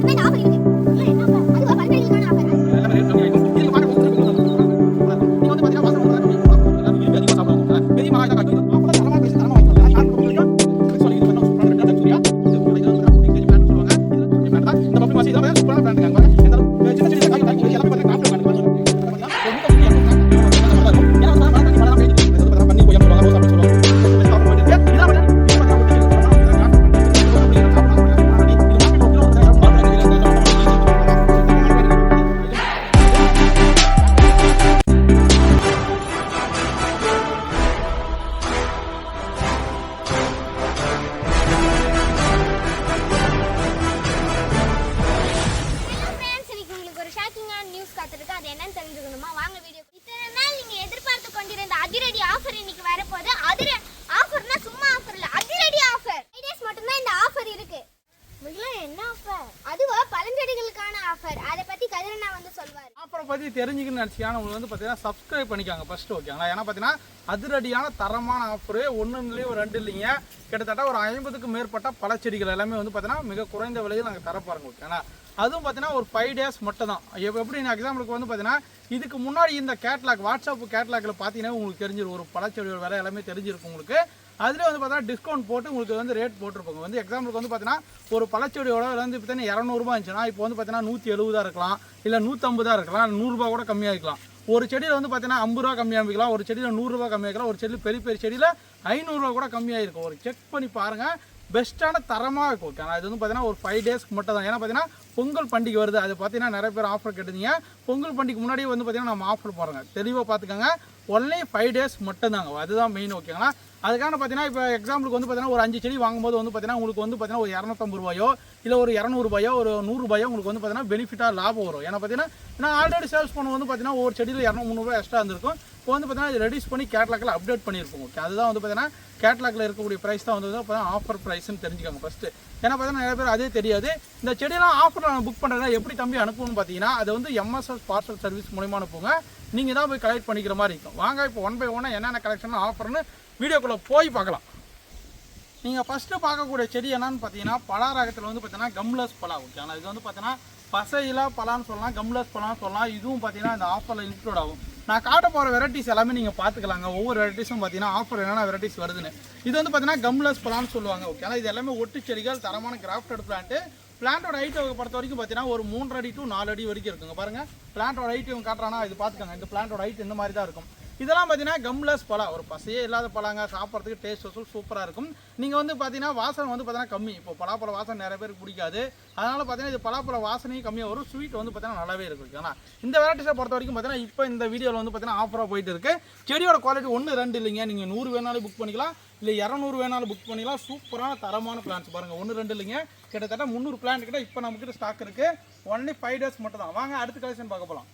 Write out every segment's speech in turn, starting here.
மட்டும் தான் ஆஃபர் தெரிஞ்சுக்கணும்னு நினச்சிங்கன்னா உங்களுக்கு வந்து பார்த்தீங்கன்னா சப்ஸ்கிரைப் பண்ணிக்காங்க ஃபஸ்ட்டு ஓகேங்களா ஏன்னா பார்த்தீங்கன்னா அதிரடியான தரமான ஆஃபரு ஒன்றுலேயும் ஒரு ரெண்டு இல்லைங்க. கிட்டத்தட்ட ஒரு ஐம்பதுக்கு மேற்பட்ட பழச்செடிகள் எல்லாமே வந்து பார்த்தீங்கன்னா மிக குறைந்த விலையில் நாங்கள் தரப்பாருங்க ஓகேங்களா அதுவும் பார்த்தீங்கன்னா ஒரு ஃபைவ் டேஸ் மட்டும் தான் எப்படி நான் எக்ஸாம்பிளுக்கு வந்து பார்த்தீங்கன்னா இதுக்கு முன்னாடி இந்த கேட்லாக் வாட்ஸ்அப் கேட்லாகில் பார்த்தீங்கன்னா உங்களுக்கு தெரிஞ்சிருக்கும் ஒரு பழச்செடியோட விலை எல்லாமே தெரிஞ்சிருக்கும் உங்களுக்கு. அதில் வந்து பார்த்தா டிஸ்கவுண்ட் போட்டு உங்களுக்கு வந்து ரேட் போட்டிருப்பாங்க. வந்து எக்ஸாம்பிளுக்கு வந்து பார்த்தீங்கன்னா ஒரு பழச்செடியோட வந்து பார்த்தீங்கன்னா இரநூறுபா இருந்துச்சுன்னா இப்போ வந்து பார்த்தீங்கன்னா நூற்றி எழுபதாக இருக்கலாம் இல்லை நூற்றம்பதாக இருக்கலாம் நூறுரூபா கூட கம்மியாக இருக்கலாம் ஒரு செடியில் வந்து பார்த்தீங்கன்னா ஐம்பது ரூபா கம்மியாகிக்கலாம் ஒரு செடியில் நூறுரூவா கம்மியாக இருக்கலாம் ஒரு செடியில் பெரிய பெரிய செடியில் ஐநூறுரூவா கூட கம்மியாக இருக்கும் ஒரு செக் பண்ணி பாருங்கள் பெஸ்ட்டான தரமாக இருக்கும் ஓகே இது வந்து பார்த்தீங்கன்னா ஒரு ஃபைவ் டேஸ்க்கு மட்டும் தான் ஏன்னா பார்த்தீங்கன்னா பொங்கல் பண்டிகை வருது. அது பார்த்தீங்கன்னா நிறைய பேர் ஆஃபர் கேட்டுருந்தீங்க. பொங்கல் பண்டிகை முன்னாடியே வந்து பார்த்தீங்கன்னா நம்ம ஆஃபர் போடுறோங்க. தெளிவாக பார்த்துக்கோங்க. ஒன்லி ஃபைவ் டேஸ் மட்டும்தாங்க. அதுதான் மெயின் ஓகேங்களா அதுக்கான பார்த்தீங்கன்னா இப்போ எக்ஸாம்பிளுக்கு வந்து பார்த்தீங்கன்னா ஒரு அஞ்சு செடி வாங்கும்போது வந்து பார்த்தீங்கன்னா உங்களுக்கு வந்து பார்த்தீங்கன்னா ஒரு இரநூத்தம்பது ரூபாயோ இல்லை ஒரு இரநூறுபாயோ ஒரு நூறுரூபாயோ உங்களுக்கு வந்து பார்த்தீங்கன்னா பெனிஃபிட்டாக லாபம் வரும். ஏன்னா பார்த்தீங்கன்னா நான் ஆல்ரெடி சேல்ஸ் பண்ண வந்து பார்த்தீங்கன்னா ஒரு செடியில் இரநூறு முந்நூறுபா எக்ஸ்ட்ரா இருந்திருக்கும். இப்போ வந்து பார்த்தீங்கன்னா இது ரெடியூஸ் பண்ணி கேட்லாக்கில் அப்டேட் பண்ணியிருக்கோம் ஓகே அதுதான் வந்து பார்த்தீங்கன்னா கேட்லாக்கில் இருக்கக்கூடிய ப்ரைஸ் தான் வந்து பார்த்தீங்கன்னா ஆஃபர் ப்ரைஸ்னு தெரிஞ்சுக்கோங்க ஃபஸ்ட்டு ஏன்னா பார்த்தீங்கன்னா நிறைய பேர் அதே தெரியாது. இந்த செடியெல்லாம் ஆஃபரில் புக் பண்ணுறதுனா எப்படி தம்பி அனுப்புன்னு பார்த்தீங்கன்னா அது வந்து எம்எஸ்எஸ் பார்சல் சர்வீஸ் மூலிமா அனுப்புங்க. நீங்கள் தான் போய் கலெக்ட் பண்ணிக்கிற மாதிரி இருக்கும். வாங்க இப்போ ஒன் பை ஒன்னாக என்னென்ன கலெக்ஷன் ஆஃபர்னு வீடியோக்குள்ளே போய் பார்க்கலாம். நீங்கள் ஃபஸ்ட்டு பார்க்கக்கூடிய செடி என்னன்னு பார்த்தீங்கன்னா பலா ரகத்தில் வந்து பார்த்தீங்கன்னா கம்லஸ் பலா ஓகே ஆனால் இது வந்து பார்த்தீங்கன்னா பசையிலா பலான்னு சொல்லலாம் கம்லஸ் பலான்னு சொல்லலாம். இதுவும் பார்த்தீங்கன்னா இந்த ஆஃபரில் இன்க்ளூட் ஆகும். நான் காட்ட போகிற வெரைட்டிஸ் எல்லாமே நீங்கள் பார்த்துக்கலாங்க. ஒவ்வொரு வெரைட்டிஸும் பார்த்தீங்கன்னா ஆஃபர் என்னென்ன வெரைட்டிஸ் வருதுன்னு. இது வந்து பார்த்தீங்கன்னா கம்லஸ் பலான்னு சொல்லுவாங்க ஓகே ஆனால் இது எல்லாமே ஒட்டு செடிகள் தரமான கிராஃப்டட் பிளான்ட்டு பிளான்ட்டோட ஹைட் பொறுத்த வரைக்கும் பார்த்தீங்கன்னா ஒரு மூன்று அடி டு நாலு அடி வரைக்கும் இருக்குங்க. பாருங்கள் பிளான்ட்டோட ஹைட் இவங்க காட்டுறானா இது பார்த்துக்கோங்க இந்த பிளான்ட்டோட ஹைட் இந்த மாதிரி தான் இருக்கும். இதெல்லாம் பார்த்தீங்கன்னா கம்லஸ் பழம் ஒரு பசையே இல்லாத பழங்க. சாப்பிட்றதுக்கு டேஸ்ட் வசூல் சூப்பராக இருக்கும். நீங்கள் வந்து பார்த்தீங்கன்னா வாசனை வந்து பார்த்தீங்கன்னா கம்மி. இப்போ பலாப்பழ வாசனை நிறைய பேருக்கு பிடிக்காது. அதனால் பார்த்தீங்கன்னா இது பலாப்பழ வாசனையும் கம்மியாக வரும். ஸ்வீட் வந்து பார்த்தீங்கன்னா நல்லாவே இருக்கும் ஓகேங்களா இந்த வெரைட்டிஸை பொறுத்த வரைக்கும் பார்த்தீங்கன்னா இப்போ இந்த வீடியோவில் வந்து பார்த்தீங்கன்னா ஆஃபராக போயிட்டு இருக்கு. செடியோட குவாலிட்டி ஒன்று ரெண்டு இல்லைங்க. நீங்கள் நூறு வேணாலும் புக் பண்ணிக்கலாம். இல்லை இரநூறு வேணாலும் புக் பண்ணிக்கலாம். சூப்பரான தரமான பிளான்ஸ் பாருங்கள் ஒன்று ரெண்டு இல்லைங்க. கிட்டத்தட்ட முந்நூறு பிளான் கிட்ட இப்போ நம்மக்கிட்ட ஸ்டாக் இருக்குது ஒன்லி ஃபைவ் டேஸ் மட்டும் தான் வாங்க அடுத்த கலெக்ஷன் பார்க்க போகலாம்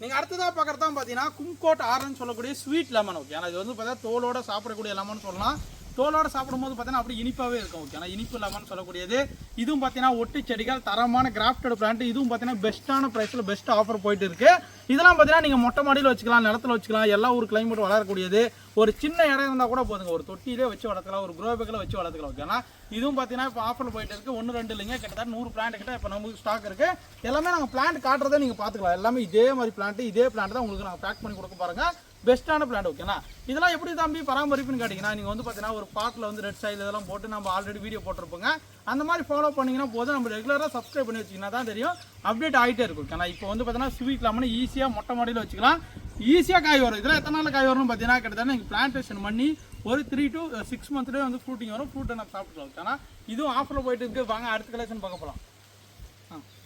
நீங்கள் அடுத்ததாக பார்க்குறதா தான் பார்த்தீங்கன்னா கும்கோட் ஆரன்னு சொல்லக்கூடிய ஸ்வீட் லெமன் ஓகே ஆனால் இது வந்து பார்த்தா தோலோட சாப்பிடக்கூடிய லெமன் சொல்லலாம். தோலோட சாப்பிடும்போது பார்த்தீங்கன்னா அப்படி இனிப்பாகவே இருக்கும் ஓகே ஆனால் இனிப்பு இல்லாமல் சொல்லக்கூடியது. இதுவும் பார்த்தீங்கன்னா ஒட்டு செடிகள் தரமான கிராஃப்டட் பிளான்ட் இதுவும் பார்த்தீங்கன்னா பெஸ்ட்டான ப்ரைஸில் பெஸ்ட் ஆஃபர் போயிட்டு இருக்கு. இதெல்லாம் பார்த்தீங்கன்னா நீங்கள் மொட்டை மாடியில் வச்சுக்கலாம் நிலத்துல வச்சுக்கலாம் எல்லா ஒரு கிளைமேட் வளரக்கூடியது. ஒரு சின்ன இடம் இருந்தால் கூட போதுங்க. ஒரு தொட்டியிலே வச்சு வளர்த்துக்கலாம் ஒரு க்ரோ பேக்கில் வச்சு வளர்த்துக்கலாம் ஓகேனா இதுவும் பார்த்தீங்கன்னா இப்போ ஆஃபர் போயிட்டு இருக்குது ஒன்று ரெண்டு இல்லைங்க. கிட்டத்தட்ட நூறு பிளான்ட் கிட்ட இப்போ நமக்கு ஸ்டாக் இருக்குது எல்லாமே நாங்கள் பிளான்ட் காட்டுறதை நீங்கள் பார்த்துக்கலாம். எல்லாமே இதே மாதிரி பிளான்ட் இதே பிளான்ட் தான் உங்களுக்கு நாங்கள் பேக் பண்ணி கொடுக்க பாருங்கள் பெஸ்ட்டான பிளான்ட் ஓகேனா இதெல்லாம் எப்படி தம்பி பராமரிப்புன்னு கேட்டிங்கன்னா நீங்கள் வந்து பார்த்தீங்கன்னா ஒரு பாட்டில் வந்து ரெட் சைடில் இதெல்லாம் போட்டு நம்ம ஆல்ரெடி வீடியோ போட்டிருப்போங்க. அந்த மாதிரி ஃபாலோ பண்ணிங்கன்னா போதும். நம்ம ரெகுலராக சப்ஸ்கிரைப் பண்ணி வச்சிங்கன்னா தான் தெரியும். அப்டேட் ஆகிட்டே இருக்கும் ஓகேனா இப்போ வந்து பார்த்தீங்கன்னா ஸ்வீட் லெமன் ஈஸியாக மொட்டை மாடியில் வச்சுக்கலாம். ஈஸியாக காய் வரும். இதில் எத்தனை நாள் காய் வரும்னு பார்த்தீங்கன்னா கிட்டத்தட்ட நீங்கள் பிளான்டேஷன் பண்ணி ஒரு த்ரீ டு சிக்ஸ் மந்த்லேயே வந்து ஃப்ரூட்டிங் வரும். ஃப்ரூட்டை நம்ம சாப்பிட்டுக்கலாம் ஓகேனா இதுவும் ஆஃபரில் போயிட்டு இருக்கு. வாங்க அடுத்த கலெக்ஷன் பார்க்க போகலாம் கதிரண்ணா இது என்ன மேங்கோ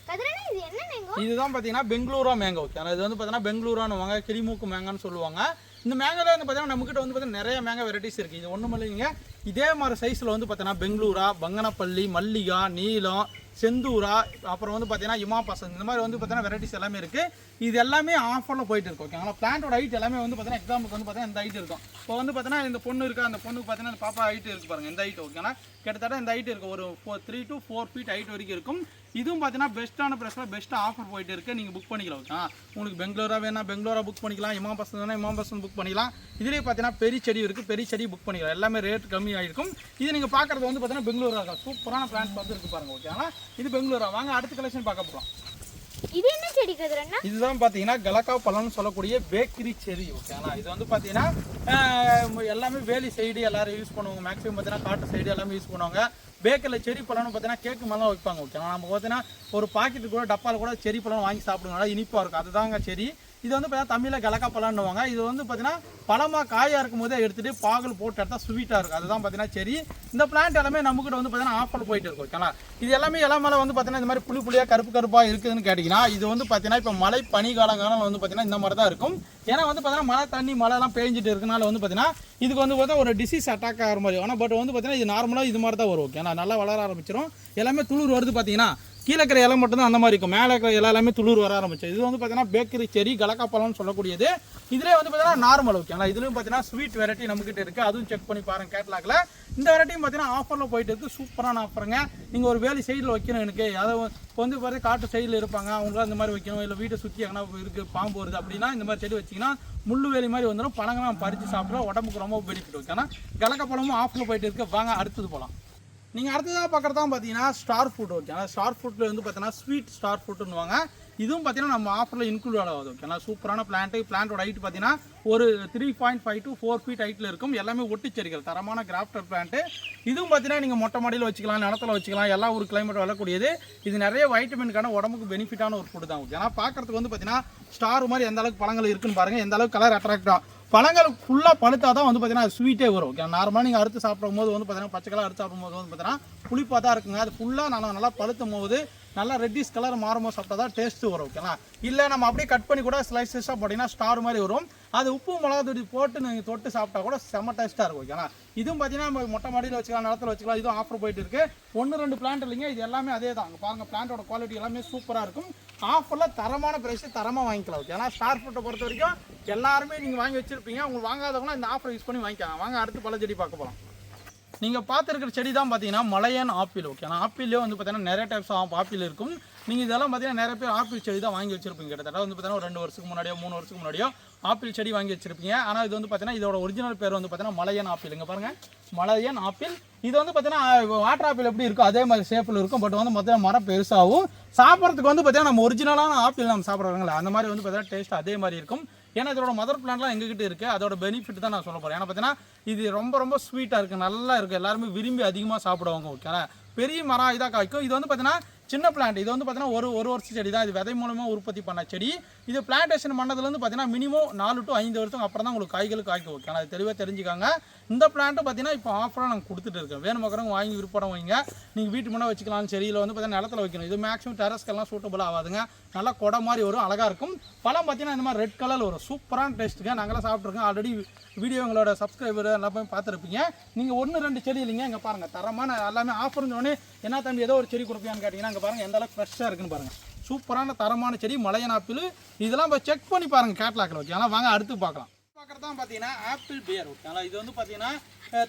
இதுதான் பார்த்தீங்கன்னா பெங்களூரா மேங்கோ ஓகே இது வந்து பார்த்தீங்கன்னா பெங்களூரானுவாங்க கிளிமூக்கு மேங்கன்னு சொல்லுவாங்க. இந்த மேங்கோல வந்து பார்த்தீங்கன்னா நம்மக்கிட்ட வந்து பார்த்தீங்கன்னா நிறைய மேங்கோ வெரைட்டிஸ் இருக்குது இது ஒன்றும் இல்லைங்க இதே மாதிரி சைஸில் வந்து பார்த்தீங்கன்னா பெங்களூரா பங்கனப்பள்ளி மல்லிகா நீலம் செந்தூரா அப்புறம் வந்து பார்த்தீங்கன்னா இமா பசந்த் இந்த மாதிரி வந்து பார்த்தீங்கன்னா வெரைட்டிஸ் எல்லாமே இருக்குது இது எல்லாமே ஆஃபரில் போயிட்டு ஓகே ஓகேங்களா பிளான்ட்டோட ஹைட் எல்லாமே வந்து பார்த்தீங்கன்னா எக்ஸாம்பிளுக்கு வந்து பார்த்தீங்கன்னா இந்த ஹைட் இருக்கும். இப்போ வந்து பார்த்தீங்கன்னா இந்த பொண்ணு இருக்கா அந்த பொண்ணுக்கு பார்த்தீங்கன்னா பாப்பா ஹைட் இருக்கு பாருங்க இந்த ஹைட் ஓகேனா கிட்டத்தட்ட இந்த ஹைட் இருக்கும் ஒரு four three to four feet height வரைக்கும் இருக்கும். இதுவும் பார்த்தீங்கன்னா பெஸ்ட்டான ப்ரைஸில் பெஸ்ட் ஆஃபர் போயிட்டு இருக்கு. நீங்கள் புக் பண்ணிக்கலாம் ஓகே உங்களுக்கு பெங்களூரா வேணா பெங்களூரா புக் பண்ணிக்கலாம் இமாம் பசங்க வேணா இமாம் பசங்க புக் பண்ணிக்கலாம். இதுலேயே பார்த்தீங்கன்னா பெரிய செடி இருக்குது பெரிய செடி புக் பண்ணிக்கலாம். எல்லாமே ரேட் கம்மியாக இருக்கும் இது நீங்கள் பார்க்குறது வந்து பார்த்தீங்கன்னா பெங்களூரா இருக்கும் சூப்பரான பிளான்ஸ் வந்து இருக்கு பாருங்க ஓகேங்களா இது பெங்களூரா. வாங்க அடுத்த கலெக்ஷன் பார்க்க போகிறோம் இது என்ன செடி கதிரண்ணா இதுதான் பார்த்தீங்கன்னா கலக்கா பழம்னு சொல்லக்கூடிய பேக்கரி செரி ஓகேங்களா இது வந்து பார்த்தீங்கன்னா எல்லாமே வேலி சைடு எல்லாரும் யூஸ் பண்ணுவாங்க. மேக்ஸிமம் பார்த்தீங்கன்னா காட்டு சைடு எல்லாமே யூஸ் பண்ணுவாங்க. பேக்கரில் செரி பழம்னு பார்த்தீங்கன்னா கேக்கு மேலே வைப்பாங்க ஓகேங்களா நம்ம பார்த்தீங்கன்னா ஒரு பாக்கெட்டு கூட டப்பாவில் கூட செரி பழம் வாங்கி சாப்பிடுங்க. நல்லா இனிப்பாக இருக்கும். அதுதாங்க செரி. இது வந்து பார்த்தீங்கன்னா தமிழில் கலக்கா இது வந்து பார்த்தீங்கன்னா பழமாக காயாக இருக்கும் போதே எடுத்துகிட்டு பாகல் போட்டு எடுத்தால் ஸ்வீட்டாக இருக்கும் அதுதான் பார்த்தீங்கன்னா சரி இந்த பிளான்ட் எல்லாமே நம்மகிட்ட வந்து பார்த்தீங்கன்னா ஆஃபர் போயிட்டு இருக்கும் ஓகேங்களா இது எல்லாமே எல்லா மேலே வந்து பார்த்தீங்கன்னா இந்த மாதிரி புளி புளியாக கருப்பு கருப்பாக இருக்குதுன்னு கேட்டிங்கன்னா இது வந்து பார்த்தீங்கன்னா இப்போ மழை பனி காலங்காலம் வந்து பார்த்தீங்கன்னா இந்த மாதிரி தான் இருக்கும் ஏன்னா வந்து பார்த்தீங்கன்னா மழை தண்ணி மழைலாம் பேஞ்சிட்டு இருக்கனால வந்து பார்த்தீங்கன்னா இதுக்கு வந்து பார்த்தா ஒரு டிசீஸ் அட்டாக் ஆகிற மாதிரி ஆனால் பட் வந்து பார்த்தீங்கன்னா இது நார்மலாக இது மாதிரி தான் வரும் ஓகேங்களா நல்லா வளர ஆரம்பிச்சிடும் எல்லாமே துளிர் வருது பார்த்தீங்கன்னா கீழே இருக்கிற இலை மட்டும் தான் அந்த மாதிரி இருக்கும். மேலே இருக்கிற இலை எல்லாமே துளிர் வர ஆரம்பிச்சு இது வந்து பார்த்தீங்கன்னா பேக்கரி செரி கலக்காப்பழம்னு சொல்லக்கூடியது. இதுலேயே வந்து பார்த்தீங்கன்னா நார்மல் ஓகேங்களா இதுலையும் பார்த்தீங்கன்னா ஸ்வீட் வெரைட்டி நம்மகிட்ட இருக்குது அதுவும் செக் பண்ணி பாருங்க கேட்லாக்ல. இந்த வெரைட்டியும் பார்த்தீங்கன்னா ஆஃபரில் போயிட்டு இருக்குது சூப்பரான ஆஃபருங்க நீங்கள் ஒரு வேலி சைடில் வைக்கணும் எனக்கு. அதை இப்போ வந்து பார்த்தீங்கன்னா காட்டு சைடில் இருப்பாங்க. அவங்களாம் இந்த மாதிரி வைக்கணும். இல்லை வீட்டை சுற்றி எங்கன்னா இருக்குது பாம்பு வருது அப்படின்னா இந்த மாதிரி செடி வச்சிங்கன்னா முள்ளு வேலி மாதிரி வந்துடும் பழங்கெல்லாம் பறித்து சாப்பிட்றோம் உடம்புக்கு ரொம்ப பெனிஃபிட் ஓகேனா கலக்க ஆஃபரில் போயிட்டு இருக்கு. வாங்க அடுத்தது போகலாம் நீங்கள் அடுத்ததாக பார்க்குறதா பார்த்தீங்கன்னா ஸ்டார் ஃபுட் ஓகேங்களா ஸ்டார் ஃபுட்டில் வந்து பார்த்தீங்கன்னா ஸ்வீட் ஸ்டார் ஃபுட்டுன்னுவாங்க இதுவும் பார்த்தீங்கன்னா நம்ம ஆஃபரில் இன்க்ளூட் ஆகாது ஓகேங்களா சூப்பரான பிளான்ட்டு பிளான்ட்டோட ஹைட் பார்த்தீங்கன்னா ஒரு three point five to four feet ஹைட்டில் இருக்கும். எல்லாமே ஒட்டிச்சரிக்கல் தரமான கிராஃப்டர் பிளான்ட்டு இதுவும் பார்த்தீங்கன்னா நீங்கள் மொட்டை மாடியில் வச்சுக்கலாம் நிலத்துல வச்சுக்கலாம் எல்லா ஒரு கிளைமேட் வரக்கூடியது. இது நிறைய வைட்டமின்கான உடம்புக்கு பெனிஃபிட்டான ஒரு ஃபுட் தான் ஓகே ஏன்னா பார்க்கறதுக்கு வந்து பார்த்தீங்கன்னா ஸ்டார் மாதிரி எந்த அளவுக்கு பழங்கள் இருக்குன்னு பாருங்கள் எந்த அளவுக்கு கலர் அட்ராக்டாக பழங்கள் ஃபுல்லாக பழுத்தா தான் வந்து பார்த்தீங்கன்னா ஸ்வீட்டே வரும். ஓகே நார்மலாக நீங்கள் அறுத்து சாப்பிடும் போது வந்து பார்த்தீங்கன்னா பச்சை கலர் அறுத்து சாப்பிடும் போது வந்து பார்த்தீங்கன்னா புளிப்பாக தான் இருக்குங்க. அது ஃபுல்லாக நல்லா நல்லா பழுத்தும் போது நல்லா ரெட்டிஸ் கலர் மாறும்போது சாப்பிட்டா தான் டேஸ்ட்டு வரும் ஓகேங்களா இல்லை நம்ம அப்படியே கட் பண்ணி கூட ஸ்லைசஸாக போட்டிங்கன்னா ஸ்டார் மாதிரி வரும். அது உப்பு மிளகா தூடி போட்டு நீங்கள் தொட்டு சாப்பிட்டா கூட செம்ம டேஸ்ட்டாக இருக்கும் ஓகேங்களா இதுவும் பார்த்தீங்கன்னா நம்ம மொட்டை மாடியில் வச்சுக்கலாம் நிலத்துல வச்சுக்கலாம் இதுவும் ஆஃபர் போயிட்டு இருக்குது ஒன்று ரெண்டு பிளான்ட் இல்லைங்க. இது எல்லாமே அதே தான் அங்கே பாருங்க பிளான்ட்டோட குவாலிட்டி எல்லாமே சூப்பராக இருக்கும். ஆஃபரில் தரமான ப்ரைஸு தரமாக வாங்கிக்கலாம் ஓகே ஏன்னா ஸ்டார் ஃபுட்டை பொறுத்த வரைக்கும் எல்லாருமே நீங்கள் வாங்கி வச்சுருப்பீங்க. உங்களுக்கு வாங்காதவங்க இந்த ஆஃபர் யூஸ் பண்ணி வாங்கிக்கலாம். வாங்க அடுத்து பல செடி பார்க்க போகலாம் நீங்கள் பார்த்துருக்கிற செடி தான் பார்த்தீங்கன்னா மலையன் ஆப்பிள் ஓகே ஆனால் ஆப்பிள்லேயே வந்து பார்த்தீங்கன்னா நிறைய டைப்ஸ் ஆஃப் ஆப்பிள் இருக்கும். நீங்கள் இதெல்லாம் பார்த்தீங்கன்னா நிறைய பேர் ஆப்பிள் செடி தான் வாங்கி வச்சிருப்பீங்க கிட்டத்தட்ட. வந்து பார்த்தீங்கன்னா ஒரு ரெண்டு வருஷத்துக்கு முன்னாடியோ மூணு வருஷத்துக்கு முன்னாடியோ ஆப்பிள் செடி வாங்கி வச்சிருப்பீங்க. ஆனால் இது வந்து பார்த்தீங்கன்னா இதோட ஒரிஜினல் பேர் வந்து பார்த்தீங்கன்னா மலையன் ஆப்பிள். இங்கே பாருங்கள் மலையன் ஆப்பிள். இது வந்து பார்த்தீங்கன்னா வாட்டர் ஆப்பிள் எப்படி இருக்கும் அதே மாதிரி ஷேப்பில் இருக்கும். பட் வந்து பார்த்தீங்கன்னா மரம் பெருசாகவும் சாப்பிட்றதுக்கு வந்து பார்த்தீங்கன்னா நம்ம ஒரிஜினலான ஆப்பிள் நம்ம சாப்பிட்றாங்களே அந்த மாதிரி வந்து பார்த்தீங்கன்னா டேஸ்ட் அதே மாதிரி இருக்கும். ஏன்னா இதோட மதர் பிளான்லாம் எங்ககிட்ட இருக்குது அதோட பெனிஃபிட் தான் நான் சொல்ல போகிறேன் ஏன்னா பார்த்தீங்கன்னா இது ரொம்ப ரொம்ப ஸ்வீட்டாக இருக்குது நல்லா இருக்குது எல்லாருமே விரும்பி அதிகமாக சாப்பிடுவாங்க ஓகேங்களா பெரிய மரம் இதாக காய்க்கும் இது வந்து பார்த்தீங்கன்னா சின்ன பிளான்ட் இது வந்து பார்த்தீங்கன்னா ஒரு ஒரு வருஷம் செடி தான் இது விதை மூலமாக உற்பத்தி பண்ண செடி. இது பிளான்டேஷன் பண்ணதுலேருந்து பார்த்தீங்கன்னா மினிமம் நாலு டு ஐந்து வருஷம் அப்புறம் தான் உங்களுக்கு காய்கள் காய்க்கும் ஓகே அது தெளிவாக தெரிஞ்சுக்காங்க. இந்த பிளான்ட்டு பார்த்தீங்கன்னா இப்போ ஆஃபராக நாங்கள் கொடுத்துட்டு இருக்கோம். வேணும் பார்க்குறவங்க வாங்கி விருப்பம் வைங்க. நீங்கள் வீட்டு முன்னே வச்சுக்கலாம். சரி இல்லை வந்து பார்த்தீங்கன்னா நிலத்துல வைக்கணும். இது மேக்ஸிமம் டெரஸ்க்கெல்லாம் சூட்டபுள் ஆகாதுங்க. நல்லா கொடை மாதிரி வரும் அழகாக இருக்கும். பழம் பார்த்தீங்கன்னா இந்த மாதிரி ரெட் கலரில் வரும். சூப்பரான டேஸ்ட்டுங்க நாங்களாம் சாப்பிட்ருக்கோம் ஆல்ரெடி வீடியோ எங்களோட சப்ஸ்கிரைபர் எல்லாமே பார்த்துருப்பீங்க. நீங்கள் ஒன்று ரெண்டு செடி இல்லைங்க. இங்கே பாருங்கள் தரமான எல்லாமே ஆஃபர் இருந்தோடனே என்ன தம்பி ஏதோ ஒரு செடி கொடுப்பியான்னு கேட்டிங்கன்னா இங்கே பாருங்கள் எந்த அளவுக்கு ஃப்ரெஷ்ஷாக இருக்குன்னு பாருங்கள் சூப்பரான தரமான செடி மலையன் ஆப்பிள். இதெல்லாம் இப்போ செக் பண்ணி பாருங்கள் கேட்லாக்கில் ஓகே ஆனால் வாங்க அடுத்து பார்க்கலாம். பார்க்குறது தான் பார்த்தீங்கன்னா ஆப்பிள் பியர் ஓகேங்களா இது வந்து பார்த்தீங்கன்னா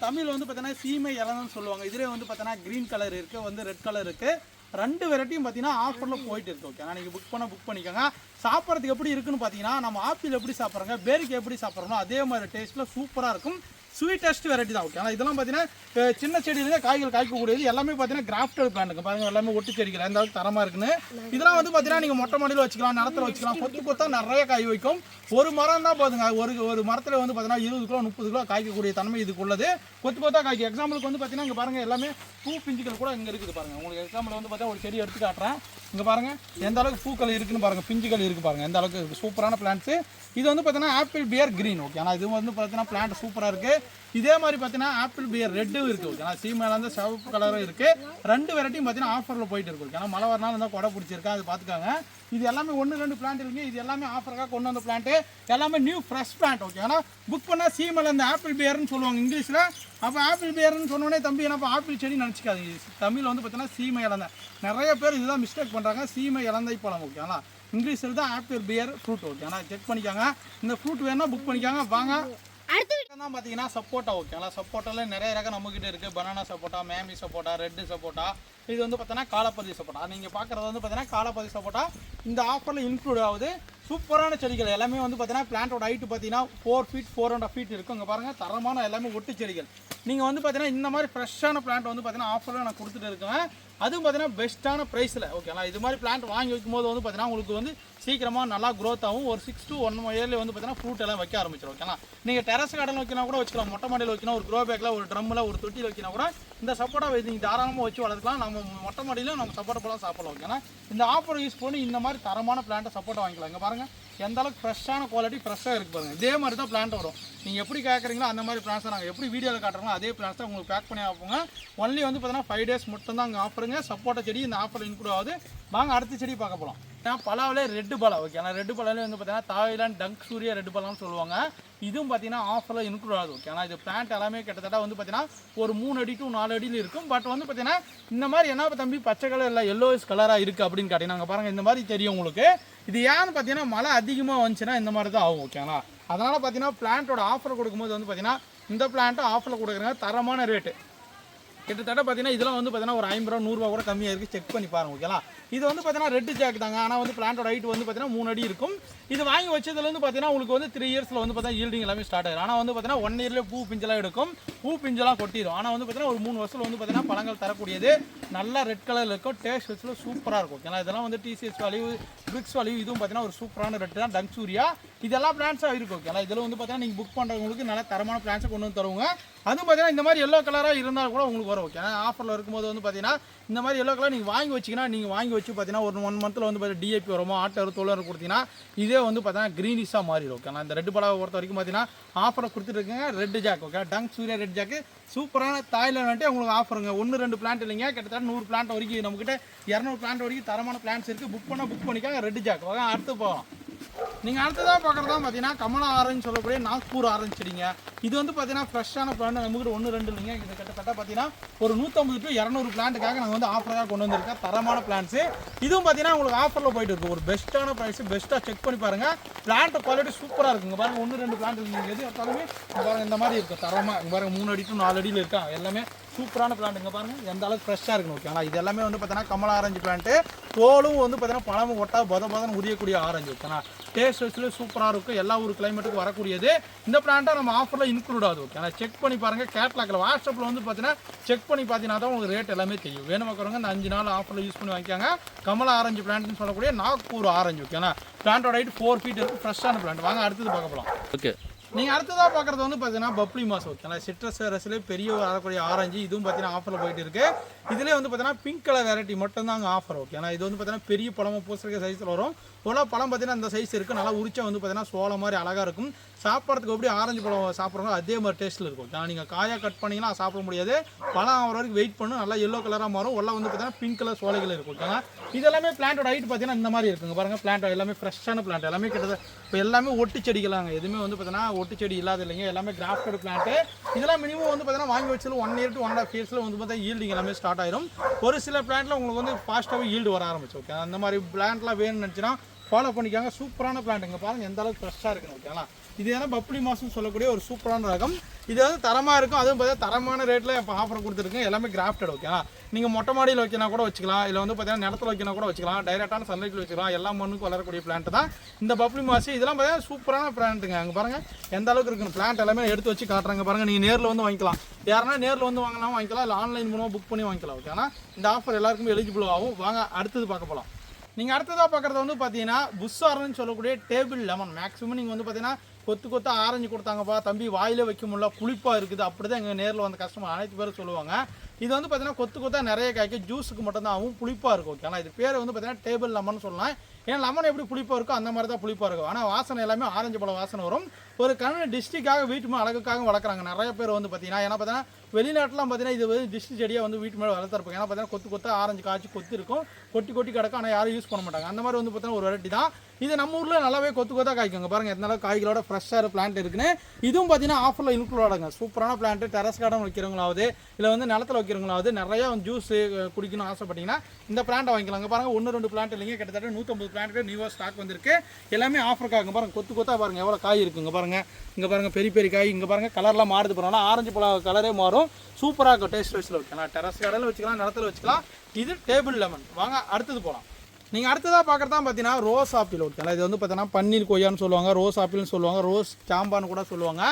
தமிழ் வந்து பார்த்தீங்கன்னா சீமை இலன்னு சொல்லுவாங்க. இதுலேயே வந்து பார்த்தீங்கன்னா க்ரீன் கலர் இருக்குது வந்து ரெட் கலர் இருக்குது ரெண்டு வெரைட்டியும் பார்த்தீங்கன்னா ஆஃபரில் போயிட்டு இருக்கு ஓகே நீங்கள் புக் பண்ண புக் பண்ணிக்கோங்க. சாப்பிட்றதுக்கு எப்படி இருக்குன்னு பார்த்தீங்கன்னா நம்ம ஆப்பிள் எப்படி சாப்பிட்றோங்க பேருக்கு எப்படி சாப்பிட்றோமோ அதே மாதிரி டேஸ்ட்டில் சூப்பராக இருக்கும். ஸ்வீட்டஸ்ட் வெரைட்டி தான் ஓகே ஆனால் இதெல்லாம் பார்த்தீங்கன்னா சின்ன செடியிலேயே காய்கள் காய்க்கக்கூடியது. எல்லாமே பார்த்தீங்கன்னா கிராஃப்டட் பிளான்ட்டுங்க பாருங்க எல்லாமே ஒட்டு செடிகள் எந்த அளவுக்கு தரமாக இருக்குன்னு. இதெல்லாம் வந்து பார்த்தீங்கன்னா நீங்கள் மொட்டை மாடியில் வச்சுக்கலாம் நிலத்துல வச்சுக்கலாம் கொத்து கொத்தா நிறைய காய் வைக்கும். ஒரு மரம் தான் போதுங்க ஒரு ஒரு மரத்தில் வந்து பார்த்தீங்கன்னா இருபது கிலோ முப்பது கிலோ காய்க்கக்கூடிய தன்மை இதுக்கு உள்ளது. கொத்து கொத்தா காய்க்கும். எக்ஸாம்பிளுக்கு வந்து பார்த்தீங்கன்னா இங்கே பாருங்க எல்லாமே பூ பிஞ்சுகள் கூட இங்கே இருக்குது பாருங்க. உங்களுக்கு எக்ஸாம்பிள் வந்து பார்த்தா ஒரு செடி எடுத்து காட்டுறேன். இங்கே பாருங்கள் எந்த அளவுக்கு பூக்கள் இருக்குன்னு பாருங்கள் பிஞ்சுகள் இருக்குது பாருங்கள் எந்த அளவுக்கு சூப்பரான பிளான்ட்ஸ் இது வந்து பார்த்தீங்கன்னா ஆப்பிள் பியர் கிரீன் ஓகே ஆனால் இது வந்து பார்த்தீங்கன்னா பிளான்ட் சூப்பராக இருக்குது இதே மாதிரி பார்த்தீங்கன்னா ஆப்பிள் பியர் ரெட்டும் இருக்குது ஓகே ஆனால் சீமையில வந்து சிவப்பு கலரும் இருக்குது ரெண்டு வெரைட்டியும் பார்த்தீங்கன்னா ஆஃபரில் போயிட்டு இருக்கு ஓகே ஆனால் மழை வரனால இருந்தால் கொடை பிடிச்சிருக்கா அது பார்த்துக்காங்க இது எல்லாமே ஒன்று ரெண்டு பிளான்ட் இருக்குது இது எல்லாமே ஆஃபருக்காக கொண்டு வந்த பிளான்ட்டு எல்லாமே நியூ ஃப்ரெஷ் பிளான்ட் ஓகே ஆனால் புக் பண்ணால் சீமையில் இந்த ஆப்பிள் பியர்னு சொல்லுவாங்க இங்கிலீஷில். அப்போ ஆப்பிள் பியர்னு சொன்னோடனே தம்பி என்னப்பா ஆப்பிள் செடி நினச்சிக்காதீங்க. தமிழ் வந்து பார்த்தீங்கன்னா சீமை இழந்த நிறைய பேர் இதுதான் மிஸ்டேக் பண்ணுறாங்க சீமை இழந்தை பழம் ஓகே ஆனால் இங்கிலீஷில் தான் ஆப்பிள் பியர் ஃப்ரூட் ஓகே ஆனால் செக் பண்ணிக்காங்க. இந்த ஃப்ரூட் வேணால் புக் பண்ணிக்காங்க. வாங்க. தான் பார்த்தீங்கன்னா சப்போட்டா ஓகேங்களா சப்போட்டால நிறைய ரகம் நம்மக்கிட்ட இருக்குது பனானா சப்போட்டா மேமி சப்போட்டா ரெட்டு சப்போட்டா. இது வந்து பார்த்தீங்கன்னா காலப்பதி சப்போட்டா. நீங்கள் பார்க்குறது வந்து பார்த்தீங்கன்னா காலப்பதி சப்போட்டா. இந்த ஆஃபரில் இன்க்ளூட் ஆகுது. சூப்பரான செடிகள். எல்லாமே வந்து பார்த்தீங்கன்னா பிளான்ட்டோட ஹைட்டு பார்த்தீங்கன்னா four feet four and feet இருக்கும் இங்கே பாருங்கள் தரமான எல்லாமே ஒட்டு செடிகள். நீங்கள் வந்து பார்த்தீங்கன்னா இந்த மாதிரி ஃப்ரெஷ்ஷான பிளான்ட் வந்து பார்த்தீங்கன்னா ஆஃபரில் நான் கொடுத்துட்டு இருக்கேன். அதுவும் பார்த்தீங்கன்னா பெஸ்ட்டான ப்ரைஸில் ஓகேங்களா இது மாதிரி பிளான்ட் வாங்கி வைக்கும் போது வந்து பார்த்தீங்கன்னா உங்களுக்கு வந்து சீக்கிரமாக நல்லா க்ரோத் ஆகும் ஒரு சிக்ஸ் டு ஒன் இயர்லேயே வந்து பார்த்தீங்கன்னா ஃப்ரூட் எல்லாம் வைக்க ஆரம்பிச்சிடும் ஓகேங்களா நீங்கள் டெரஸ் கார்டன் வைக்கினா கூட வச்சுக்கலாம். மொட்டை மாடியில் வைக்கணும் ஒரு க்ரோ பேக்கில் ஒரு ட்ரம்மில் ஒரு தொட்டியில் வைக்கினா கூட இந்த சப்போட்டா நீங்கள் தாராளமாக வச்சு வளர்க்கலாம் நம்ம மொட்டை மாடியிலும் நம்ம சப்போட்டா பழம் சாப்பிடலாம். ஓகேங்களா இந்த ஆஃபர் யூஸ் பண்ணி இந்த மாதிரி தரமான பிளான்ட்டை சப்போட்டா வாங்கிக்கலாம். இங்கே பாருங்கள் எந்த அளவுக்கு ஃப்ரெஷ்ஷான குவாலிட்டி ஃப்ரெஷ்ஷாக இருக்குது பாருங்கள் இதே மாதிரி தான் பிளான்ட் வரும். நீங்கள் எப்படி கேட்குறீங்களோ அந்த மாதிரி பிளான்ஸ் நாங்கள் எப்படி வீடியோவில் காட்டுறோமோ அதே பிளான்ஸ் தான் உங்களுக்கு பேக் பண்ணி ஆப்போங்க. ஒன்லி வந்து பார்த்தீங்கன்னா ஃபைவ் டேஸ் மட்டும் தான் அங்கே ஆஃபருங்க சப்போட்டா செடி இந்த ஆஃபர் இன்க்ளூட் ஆகுது. வாங்க அடுத்த செடி பார்க்க போகலாம் ஏன்னா பலாவிலே ரெட்டு பலா ஓகே ஆனால் ரெட்டு பழம்லேயே வந்து பார்த்தீங்கன்னா தாய்லாந்து டங்க் சூரிய ரெட்டு பலான்னு சொல்லுவாங்க. இதுவும் பார்த்தீங்கன்னா ஆஃபரில் இன்க்ளூட் ஆகுது ஓகே ஆனால் இது பிளான்ட் எல்லாமே கிட்டத்தட்ட வந்து பார்த்தீங்கன்னா ஒரு மூணு அடி டு நாலு அடியில் இருக்கும். பட் வந்து பார்த்தீங்கன்னா இந்த மாதிரி என்ன தம்பி பச்சை கலர் இல்லை எல்லோஸ் கலராக இருக்குது அப்படின்னு காட்டினாங்க. பாருங்கள் இந்த மாதிரி தெரியும் உங்களுக்கு. இது ஏன்னு பார்த்தீங்கன்னா மழை அதிகமாக வந்துச்சுன்னா இந்த மாதிரி தான் ஆகும் ஓகேங்களா அதனால் பார்த்தீங்கன்னா பிளான்ட்டோட ஆஃபர் கொடுக்கும்போது வந்து பார்த்தீங்கன்னா இந்த பிளான்ட்டை ஆஃபரில் கொடுக்குறாங்க. தரமான ரேட்டு கிட்டத்தட்ட பார்த்தீங்கன்னா இதெல்லாம் வந்து பார்த்தீங்கன்னா ஒரு ஐம்பது ரூபா நூறுரூவா கூட கம்மியாக இருக்குது செக் பண்ணி பாருங்க ஓகேங்களா இது வந்து பார்த்தீங்கன்னா ரெட்டு ஜாக் தாங்க. ஆனால் வந்து பிளான்டோட ஹைட் வந்து பார்த்தீங்கன்னா மூணு அடி இருக்கும். இது வாங்கி வச்சதுலேருந்து பார்த்தீங்கன்னா உங்களுக்கு வந்து த்ரீ இயர்ஸில் வந்து பார்த்தீங்கன்னா ஈல்டிங் எல்லாமே ஸ்டார்ட் ஆயிடும் ஆனால் வந்து பார்த்தீங்கன்னா ஒன் இயர்லேயே பூ பிஞ்செல்லாம் எடுக்கும். பூ பிஞ்செல்லாம் கொட்டிடும் ஆனால் வந்து பார்த்தீங்கன்னா ஒரு மூணு வருஷத்தில் வந்து பார்த்தீங்கன்னா பழங்கள் தரக்கூடியது. நல்லா ரெட் கலரில் இருக்கும். டேஸ்ட் வச்சுல சூப்பராக இருக்கும் ஓகேங்களா இதெல்லாம் வந்து டிசிஎஸ் வேல்யூ பிரிக்ஸ் வேல்யூ இதுவும் பார்த்தீங்கன்னா ஒரு சூப்பரான ரெட்டு தான். டங்சூரியா இதெல்லாம் பிளான்ஸாக இருக்கும் ஓகேங்களா இதில் வந்து பார்த்தீங்கன்னா நீங்கள் புக் பண்ணுறவங்களுக்கு நல்ல தரமான பிளான்ஸை கொண்டு வந்து தருவாங்க. அதுவும் பார்த்தீங்கன்னா இந்த மாதிரி எல்லோ கலராக இருந்தால் கூட உங்களுக்கு வரும் ஓகே ஆஃபரில் இருக்கும்போது வந்து பார்த்தீங்கன்னா இந்த மாதிரி எல்லோ கலர் நீங்கள் வாங்கி வச்சிங்கன்னா நீங்கள் வாங்கி வச்சு பார்த்தீங்கன்னா ஒரு ஒன் மந்தில் வந்து பார்த்தீங்கன்னா டிஏபி வருமோ ஆட்டர் தோலர் கொடுத்தீங்கன்னா இதே வந்து பார்த்தீங்கன்னா க்ரீனிஷாக மாறிடும் ஓகே இந்த ரெட்டு பலாவை பொறுத்த வரைக்கும் பார்த்தீங்கன்னா ஆஃபரை கொடுத்துருக்குங்க ரெட் ஜாக் ஓகே டங் சூர்யா ரெட் ஜாக்கு சூப்பரான தாய்லாண்டு உங்களுக்கு ஆஃபருங்க ஒன்று ரெண்டு பிளான்ட் இல்லைங்க கிட்டத்தட்ட நூறு பிளான்ட் வரைக்கும் நம்மக்கிட்ட இரநூறு பிளான்ட் வரைக்கும் தரமான பிளான்ஸ் இருக்குது புக் பண்ணால் புக் பண்ணிக்காங்க ரெட் ஜாக் வாங்க அடுத்து போகலாம். நீங்கள் அடுத்ததாக பார்க்குறதா பார்த்தீங்கன்னா கமலா ஆரஞ்சு சொல்லக்கூடிய நாக்பூர் ஆரஞ்சு செடிங்க இது வந்து பார்த்தீங்கன்னா ஃப்ரெஷ்ஷான பிளான் நம்மகிட்ட ஒன்று ரெண்டு இல்லைங்க. இது கிட்டத்தட்ட பார்த்தீங்கன்னா ஒரு நூற்றம்பது டு இரநூறு பிளான்ட்டுக்காக நாங்கள் வந்து ஆஃபராக கொண்டு வந்திருக்கோம். தரமான பிளான்ஸு இதுவும் பார்த்தீங்கன்னா உங்களுக்கு ஆஃபரில் போயிட்டு இருக்கு. ஒரு பெஸ்ட்டான ப்ரைஸ் பெஸ்ட்டாக செக் பண்ணி பாருங்கள் பிளான்ட் குவாலிட்டி சூப்பராக இருக்குங்க பாருங்கள் ஒன்று ரெண்டு பிளான்ட் இருக்குங்க எது எடுத்தாலுமே பாருங்கள் இந்த மாதிரி இருக்கும் தரமாக பாருங்கள் மூணு அடி டு நாலு அடியில் இருக்கா? எல்லாமே சூப்பரான பிளான்ட் இங்கே பாருங்க. எந்த அளவுக்கு ஃப்ரெஷ்ஷாக இருக்கணும் ஆனால் இது எல்லாமே வந்து பார்த்தீங்கன்னா கமலா ஆரஞ்சு பிளான்ட்டு தோலும் வந்து பார்த்தீங்கன்னா பழமும் ஒட்டா பத பதன்னு உரியக்கூடிய ஆரஞ்சு ஓகேண்ணா டேஸ்ட் வச்சுல சூப்பராக இருக்கும் எல்லா ஊர் கிளைமேட்டுக்கு வரக்கூடியது. இந்த பிளான்ட்டை நம்ம ஆஃபரில் இன்க்ளூட் ஆகுது ஓகே செக் பண்ணி பாருங்கள் கேட்லாக்கில் வாட்ஸ்அப்பில் வந்து பார்த்தீங்கன்னா செக் பண்ணி பார்த்தீங்கன்னா தான் உங்களுக்கு ரேட் எல்லாமே தெரியும். வேணும் பார்க்குறவங்க இந்த அஞ்சு நாள் ஆஃபரில் யூஸ் பண்ணி வாங்கிக்காங்க. கமலா ஆரஞ்சு பிளான்ட்னு சொல்லக்கூடிய நாக்பூர் ஆரஞ்சு ஓகேங்களா பிளான்ட்டோட ஹைட் ஃபோர் ஃபீட் இருக்கும் ஃப்ரெஷ்ஷான பிளான்ட் வாங்க அடுத்தது பார்க்க போகலாம் ஓகே நீங்கள் அடுத்ததாக பார்க்குறது வந்து பார்த்தீங்கன்னா பப்ளி மாஸ் ஓகேங்களா சிட்ரஸ் ரசிலே பெரிய ஒரு வரக்கூடிய ஆரஞ்சு இதுவும் பார்த்தீங்கன்னா ஆஃபரில் போயிட்டு இருக்கு. இதுலேயே வந்து பார்த்தீங்கன்னா பிங்க் கலர் வெரைட்டி மட்டும்தான் அங்கே ஆஃபர் ஓகே ஏன்னா இது வந்து பார்த்தீங்கன்னா பெரிய பழமாக பூசிருக்க சைஸில் வரும். ஒரு பழம் பார்த்தீங்கன்னா அந்த சைஸ் இருக்குது நல்லா உரிச்சா வந்து பார்த்தீங்கன்னா சோளம் மாதிரி அழகாக இருக்கும். சாப்பிட்றதுக்கு எப்படி ஆரஞ்சு பழம் சாப்பிட்றோங்களோ அதே மாதிரி டேஸ்ட்டில் இருக்கும். நான் நீங்கள் காயாக கட் பண்ணிங்கன்னா சாப்பிட முடியாது. பழம் ஆகிற வரைக்கும் வெயிட் பண்ணும் நல்லா எல்லோ கலராக மாறும். உள்ள வந்து பார்த்தீங்கன்னா பிங்க் கலர் சோலைகள் இருக்கும். ஓகேங்களா இதெல்லாமே பிளான்ட்டோட ஹைட் பார்த்தீங்கன்னா இந்த மாதிரி இருக்குங்க. பாருங்கள் பிளான்ட் எல்லாமே ஃப்ரெஷ்ஷான பிளான்ட் எல்லாமே கிட்டத்தட்ட இப்போ எல்லாமே ஒட்டு செடிகளாங்க. எதுவுமே வந்து பார்த்தீங்கன்னா ஒட்டு செடி இல்லாத இல்லைங்க. எல்லாமே கிராஃப்டட் பிளான்ட்டு இதெல்லாம் மினிமம் வந்து பார்த்தீங்கன்னா வாங்கி வச்சாலும் one year to one half இயர்ஸில் வந்து பார்த்தா ஈல்டிங் எல்லாமே ஸ்டார்ட் ஆயிரும். ஒரு சில பிளான்ட்டில் உங்களுக்கு வந்து ஃபாஸ்ட்டாகவே ஈல்டு வர ஆரம்பிச்சு ஓகே அந்த மாதிரி பிளான்ட்லாம் வேணும்னு நினச்சினா ஃபாலோ பண்ணிக்காங்க. சூப்பரான ப்ளாண்ட்டுங்க பாருங்கள் எந்த அளவுக்கு ஃப்ரெஷ்ஷாக இருக்குன்னு ஓகேங்களா? இது ஏன்னா பப்ளி மாசம் சொல்லக்கூடிய ஒரு சூப்பரான ரகம். இது வந்து தரமாக இருக்கும். அதுவும் பார்த்தா தரமான ரேட்டில் இப்போ ஆஃபர் கொடுத்துருக்கேன் எல்லாமே கிராஃப்டட் ஓகேங்களா? நீங்கள் மொட்டை மாடியில் வைக்கினா கூட வச்சுக்கலாம். இல்லை வந்து பார்த்தீங்கன்னா நிலத்துல வைக்கினா கூட வச்சுக்கலாம். டைரெக்டான சன்லைட்டில் வச்சுக்கலாம். எல்லா மண்ணுக்கும் வளரக்கூடிய பிளான்ட் தான். இந்த பப்ளி மாசி இதெல்லாம் பார்த்தீங்கன்னா சூப்பரான பிளான்ட்டுங்க அங்கே பாருங்கள் எந்த அளவுக்கு இருக்குன்னு பிளான்ட் எல்லாமே எடுத்து வச்சு காட்டுறாங்க. பாருங்கள் நீங்கள் நேரில் வந்து வாங்கிக்கலாம். யாருன்னா நேரில் வந்து வாங்கினா வாங்கிக்கலாம். இல்லை ஆன்லைன் மூலமாக புக் பண்ணி வாங்கிக்கலாம் ஓகே ஆனால் இந்த ஆஃபர் எல்லாருக்குமே எலிஜிபிள் ஆகும். வாங்க அடுத்தது பார்க்க போகலாம் நீங்கள் அடுத்ததாக பார்க்குறது வந்து பார்த்தீங்கன்னா புஷ் ஆரஞ்சு சொல்லக்கூடிய டேபிள் லெமன். மேக்ஸிமம் நீங்கள் வந்து பார்த்தீங்கன்னா கொத்து கொத்து ஆரஞ்சு கொடுத்தாங்கப்பா தம்பி வாயிலே வைக்க முடியல புளிப்பாக இருக்குது அப்படி தான் எங்கள் நேரில் வந்த கஸ்டமர் அனைத்து பேரும் சொல்லுவாங்க. இது வந்து பார்த்தீங்கன்னா கொத்து கொத்தா நிறைய காய்க்கும் ஜூஸுக்கு மட்டும்தான் ஆகும் புளிப்பாக இருக்கும் ஓகே ஆனால் இது பேர் வந்து பார்த்தீங்கன்னா டேபிள் லெமன் சொல்லலாம். ஏன்னா லெமன் எப்படி புளிப்பாக இருக்கோ அந்த மாதிரி தான் புளிப்பாக இருக்கும். ஆனால் வாசனை எல்லாமே ஆரஞ்சு பழ வாசனை வரும். ஒரு கண்ணு டிஸ்ட்ரிக்காக வீட்டுமே அழகுக்காக வளர்க்குறாங்க. நிறைய பேர் வந்து பார்த்தீங்கன்னா ஏன்னா பார்த்தீங்கன்னா வெளிநாட்டுலாம் பார்த்தீங்கன்னா இது வந்து டிஷ் செடியாக வந்து வீட்டு மேலே வளர்த்துருப்பாங்க ஏன்னா பார்த்தீங்கன்னா கொத்து கொத்தா ஆரஞ்சு காய்ச்சி கொத்து இருக்கும். கொட்டி கொட்டி கிடக்கும். ஆனால் யாரும் யூஸ் பண்ண மாட்டாங்க. அந்த மாதிரி வந்து பார்த்தீங்கன்னா ஒரு வெரைட்டி தான். இது நம்ம ஊரில் நல்லாவே கொத்து கொத்தா காய்க்குங்க. பாருங்க எந்த அளவுக்கு காய்களோட ஃப்ரெஷ்ஷாக பிளான்ட் இருக்குன்னு. இதுவும் பார்த்தீங்கன்னா ஆஃபரில் இன்க்ளூடாகங்க சூப்பரான பிளான்ட் டெரஸ் கார்டன் வைக்கிறவங்களாவது இல்லை வந்து நிலத்துல வைக்கிறவங்களாவது நிறையா ஜூஸ் குடிக்கணும்னு ஆசைப்பட்டீங்கன்னா இந்த பிளான்ட்டை வாங்கிக்கலாங்க. பாருங்க ஒன்று ரெண்டு பிளான்ட் இல்லைங்க. கிட்டத்தட்ட நூற்றம்பது பிளான்ட்டு நியூவாக ஸ்டாக் வந்திருக்கு. எல்லாமே ஆஃபருக்காக பாருங்க கொத்து கொத்தா பாருங்கள் எவ்வளோ காய் இருக்குங்க பாருங்க. இங்கே பாருங்கள் பெரிய பெரிய காய். இங்கே பாருங்கள் கலர்லாம் மாறுது பாருங்க. ஆரஞ்சு பழ கலரே மாறும். சூப்பராக இருக்கும். டேஸ்ட் வைஸில் வைக்கலாம் டெரஸ் கடையில் வச்சுக்கலாம் நிலத்தில் வச்சுக்கலாம். இது டேபிள் லெமன் வாங்க அடுத்தது போகலாம் நீங்கள் அடுத்ததாக பார்க்குறது தான் பார்த்தீங்கன்னா ரோஸ் ஆப்பிள் ஓகேங்களா இது வந்து பார்த்தீங்கன்னா பன்னீர் கொய்யான்னு சொல்லுவாங்க ரோஸ் ஆப்பிள்னு சொல்லுவாங்க ரோஸ் சாம்பான்னு கூட சொல்லுவாங்க.